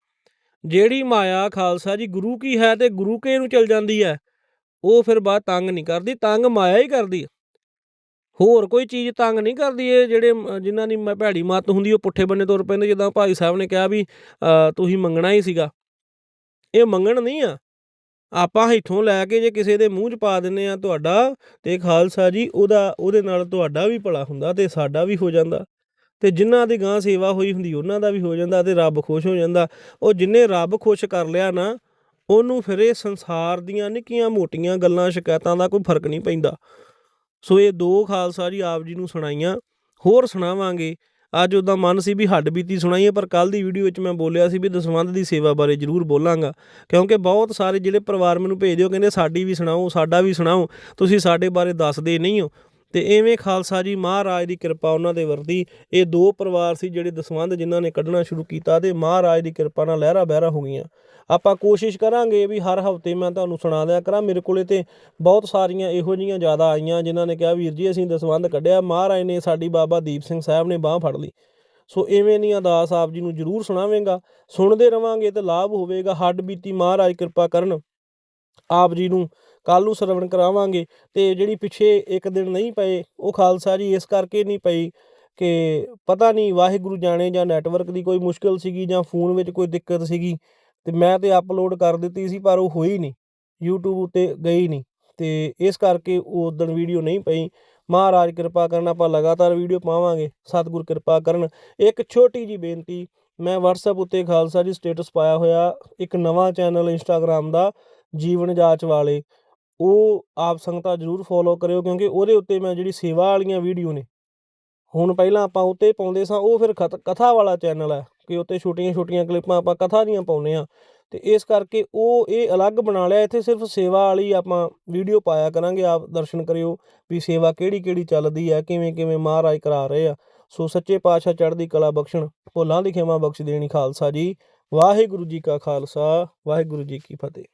ਜਿਹੜੀ ਮਾਇਆ ਖਾਲਸਾ ਜੀ ਗੁਰੂ ਕੀ ਹੈ ਤੇ ਗੁਰੂ ਕੇ ਨੂੰ ਚਲ ਜਾਂਦੀ ਹੈ? ਉਹ ਫਿਰ ਬਾਅਦ ਤੰਗ ਨਹੀਂ ਕਰਦੀ, ਤੰਗ ਮਾਇਆ ਹੀ ਕਰਦੀ ਹੋਰ ਕੋਈ ਚੀਜ਼ ਤੰਗ ਨਹੀਂ ਕਰਦੀ ਇਹ ਜਿਹੜੇ ਮ- ਜਿਨ੍ਹਾਂ ਦੀ ਮ- ਭੈੜੀ ਮੱਤ ਹੁੰਦੀ, ਉਹ ਪੁੱਠੇ ਬੰਨੇ ਤੁਰ ਪੈਂਦੇ, ਜਿੱਦਾਂ ਭਾਈ ਸਾਹਿਬ ਨੇ ਕਿਹਾ ਵੀ ਤੁਸੀਂ ਮੰਗਣਾ ਹੀ ਸੀਗਾ। ਇਹ ਮੰਗਣ ਨਹੀਂ ਆ। ਆਪਾਂ ਇੱਥੋਂ ਲੈ ਕੇ ਜੇ ਕਿਸੇ ਦੇ ਮੂੰਹ 'ਚ ਪਾ ਦਿੰਨੇ ਆ ਤੁਹਾਡਾ ਤੇ ਖਾਲਸਾ ਜੀ, ਉਹਦਾ, ਉਹਦੇ ਨਾਲ ਤੁਹਾਡਾ ਵੀ ਭਲਾ ਹੁੰਦਾ ਤੇ ਸਾਡਾ ਵੀ ਹੋ ਜਾਂਦਾ। ਤੇ ਜਿਨ੍ਹਾਂ ਦੀ ਗਾਂ ਸੇਵਾ ਹੋਈ ਹੁੰਦੀ, ਉਹਨਾਂ ਦਾ ਵੀ ਹੋ ਜਾਂਦਾ ਤੇ ਰੱਬ ਖੁਸ਼ ਹੋ ਜਾਂਦਾ। ਉਹ ਜਿੰਨੇ ਰੱਬ ਖੁਸ਼ ਕਰ ਲਿਆ ਨਾ, ਉਹਨੂੰ ਫਿਰ ਇਹ ਸੰਸਾਰ ਦੀਆਂ ਨਿੱਕੀਆਂ ਮੋਟੀਆਂ ਗੱਲਾਂ, ਸ਼ਿਕਾਇਤਾਂ ਦਾ ਕੋਈ ਫ਼ਰਕ ਨਹੀਂ ਪੈਂਦਾ। ਸੋ ਇਹ ਦੋ ਖਾਲਸਾ ਜੀ ਆਪ ਜੀ ਨੂੰ ਸੁਣਾਈਆਂ, ਹੋਰ ਸੁਣਾਵਾਂਗੇ। ਅੱਜ ਉਹਦਾ ਮਨ ਸੀ ਵੀ ਹੱਡ ਬੀਤੀ ਸੁਣਾਈਏ, ਪਰ ਕੱਲ ਦੀ ਵੀਡੀਓ ਵਿੱਚ ਮੈਂ ਬੋਲਿਆ ਸੀ ਵੀ ਦਸਵੰਧ ਦੀ ਸੇਵਾ ਬਾਰੇ ਜ਼ਰੂਰ ਬੋਲਾਂਗਾ। ਕਿਉਂਕਿ ਬਹੁਤ ਸਾਰੇ ਜਿਹੜੇ ਪਰਿਵਾਰ ਮੈਨੂੰ ਭੇਜਦੇ ਹੋ ਕਹਿੰਦੇ, ਸਾਡੀ ਵੀ ਸੁਣਾਓ, ਸਾਡਾ ਵੀ ਸੁਣਾਓ, ਤੁਸੀਂ ਸਾਡੇ ਬਾਰੇ ਦੱਸਦੇ ਨਹੀਂ ਹੋ। ਤੇ ਐਵੇਂ ਖਾਲਸਾ ਜੀ ਮਹਾਰਾਜ ਦੀ ਕਿਰਪਾ ਉਹਨਾਂ ਦੇ ਵਰਦੀ, ਇਹ ਦੋ ਪਰਿਵਾਰ ਸੀ ਜਿਹੜੇ ਦਸਵੰਧ ਜਿਨ੍ਹਾਂ ਨੇ ਕੱਢਣਾ ਸ਼ੁਰੂ ਕੀਤਾ ਤੇ ਮਹਾਰਾਜ ਦੀ ਕਿਰਪਾ ਨਾਲ ਲਹਿਰਾ ਬਹਿਰਾ ਹੋ ਗਈਆਂ। ਆਪਾਂ ਕੋਸ਼ਿਸ਼ ਕਰਾਂਗੇ ਵੀ ਹਰ ਹਫ਼ਤੇ ਮੈਂ ਤੁਹਾਨੂੰ ਸੁਣਾ ਦਿਆ ਕਰਾਂ। ਮੇਰੇ ਕੋਲੇ ਤੇ ਬਹੁਤ ਸਾਰੀਆਂ ਇਹੋ ਜੀਆਂ ਜ਼ਿਆਦਾ ਆਈਆਂ ਜਿਨ੍ਹਾਂ ਨੇ ਕਿਹਾ, ਵੀਰ ਜੀ, ਅਸੀਂ ਦਸਵੰਧ ਕੱਢਿਆ। ਮਹਾਰਾਜ ਨੇ ਸਾਡੀ ਬਾਬਾ ਦੀਪ ਸਿੰਘ ਸਾਹਿਬ ਨੇ ਬਾਹ ਫੜ ਲਈ। ਸੋ ਐਵੇਂ ਦੀਆਂ ਅਰਦਾਸ ਆਪ ਜੀ ਨੂੰ ਜ਼ਰੂਰ ਸੁਣਾਵੇਂਗਾ। ਸੁਣਦੇ ਰਵਾਂਗੇ ਤੇ ਲਾਭ ਹੋਵੇਗਾ। ਹੱਡ ਬੀਤੀ ਮਹਾਰਾਜ ਕਿਰਪਾ ਕਰਨ ਆਪ ਜੀ ਨੂੰ ਕੱਲ ਨੂੰ ਸਰਵਣ ਕਰਾਵਾਂਗੇ ਤੇ ਜਿਹੜੀ ਪਿੱਛੇ ਇੱਕ ਦਿਨ ਨਹੀਂ ਪਏ, ਉਹ ਖਾਲਸਾ ਜੀ ਇਸ ਕਰਕੇ ਨਹੀਂ ਪਈ ਕਿ ਪਤਾ ਨਹੀਂ ਵਾਹਿਗੁਰੂ ਜਾਣੇ ਜਾਂ ਨੈਟਵਰਕ ਦੀ ਕੋਈ ਮੁਸ਼ਕਲ ਸੀਗੀ ਜਾਂ ਫੋਨ ਵਿੱਚ ਕੋਈ ਦਿੱਕਤ ਸੀਗੀ ਤੇ ਮੈਂ ਤੇ ਅਪਲੋਡ ਕਰ ਦਿੱਤੀ ਸੀ ਪਰ ਉਹ ਹੋਈ ਨਹੀਂ, YouTube ਉੱਤੇ ਗਈ ਨਹੀਂ ਤੇ ਇਸ ਕਰਕੇ ਉਹ ਦਿਨ ਵੀਡੀਓ ਨਹੀਂ ਪਈ। ਮਹਾਰਾਜ ਕਿਰਪਾ ਕਰਨ ਆਪਾਂ ਲਗਾਤਾਰ ਵੀਡੀਓ ਪਾਵਾਂਗੇ, ਸਤਿਗੁਰ ਕਿਰਪਾ ਕਰਨ। ਇੱਕ ਛੋਟੀ ਜੀ ਬੇਨਤੀ, ਮੈਂ WhatsApp ਉੱਤੇ ਖਾਲਸਾ ਜੀ ਸਟੇਟਸ ਪਾਇਆ ਹੋਇਆ ਇੱਕ ਨਵਾਂ ਚੈਨਲ Instagram ਦਾ ਜੀਵਨ ਜਾਚ ਵਾਲੇ। ਉਹ ਆਪ ਸੰਗਤਾਂ ਜਰੂਰ ਫੋਲੋ ਕਰਿਓ ਕਿਉਂਕਿ ਉਹਦੇ ਉੱਤੇ ਮੈਂ ਜਿਹੜੀ ਸੇਵਾ ਵਾਲੀਆਂ ਵੀਡੀਓ ਨੇ, ਹੁਣ ਪਹਿਲਾਂ ਆਪਾਂ ਉੱਤੇ ਪਾਉਂਦੇ ਸਾਂ, ਉਹ ਫਿਰ ਕਥ- ਕਥਾ ਵਾਲਾ ਚੈਨਲ ਹੈ ਕਿ ਉੱਤੇ ਛੋਟੀਆਂ ਛੋਟੀਆਂ ਕਲਿੱਪਾਂ ਆਪਾਂ ਕਥਾ ਦੀਆਂ ਪਾਉਂਦੇ ਆ ਤੇ ਇਸ ਕਰਕੇ ਉਹ ਇਹ ਅਲੱਗ ਬਣਾ ਲਿਆ, ਇੱਥੇ ਸਿਰਫ ਸੇਵਾ ਵਾਲੀ ਆਪਾਂ ਵੀਡੀਓ ਪਾਇਆ ਕਰਾਂਗੇ, ਆਪ ਦਰਸ਼ਨ ਕਰਿਓ ਵੀ ਸੇਵਾ ਕਿਹੜੀ ਕਿਹੜੀ ਚੱਲਦੀ ਹੈ ਕਿਵੇਂ ਕਿਵੇਂ ਮਹਾਰਾਜ ਕਰਾ ਰਹੇ ਆ। ਸੋ ਸੱਚੇ ਪਾਤਸ਼ਾਹ ਚੜ੍ਹਦੀ ਕਲਾ ਬਖਸ਼ਣ, ਭੁੱਲਾਂ ਦੀ ਖਿਮਾ ਬਖਸ਼ ਦੇਣੀ ਖਾਲਸਾ ਜੀ, ਵਾਹਿਗੁਰੂ ਜੀ ਕਾ ਖਾਲਸਾ, ਵਾਹਿਗੁਰੂ ਜੀ ਕੀ ਫਤਿਹ।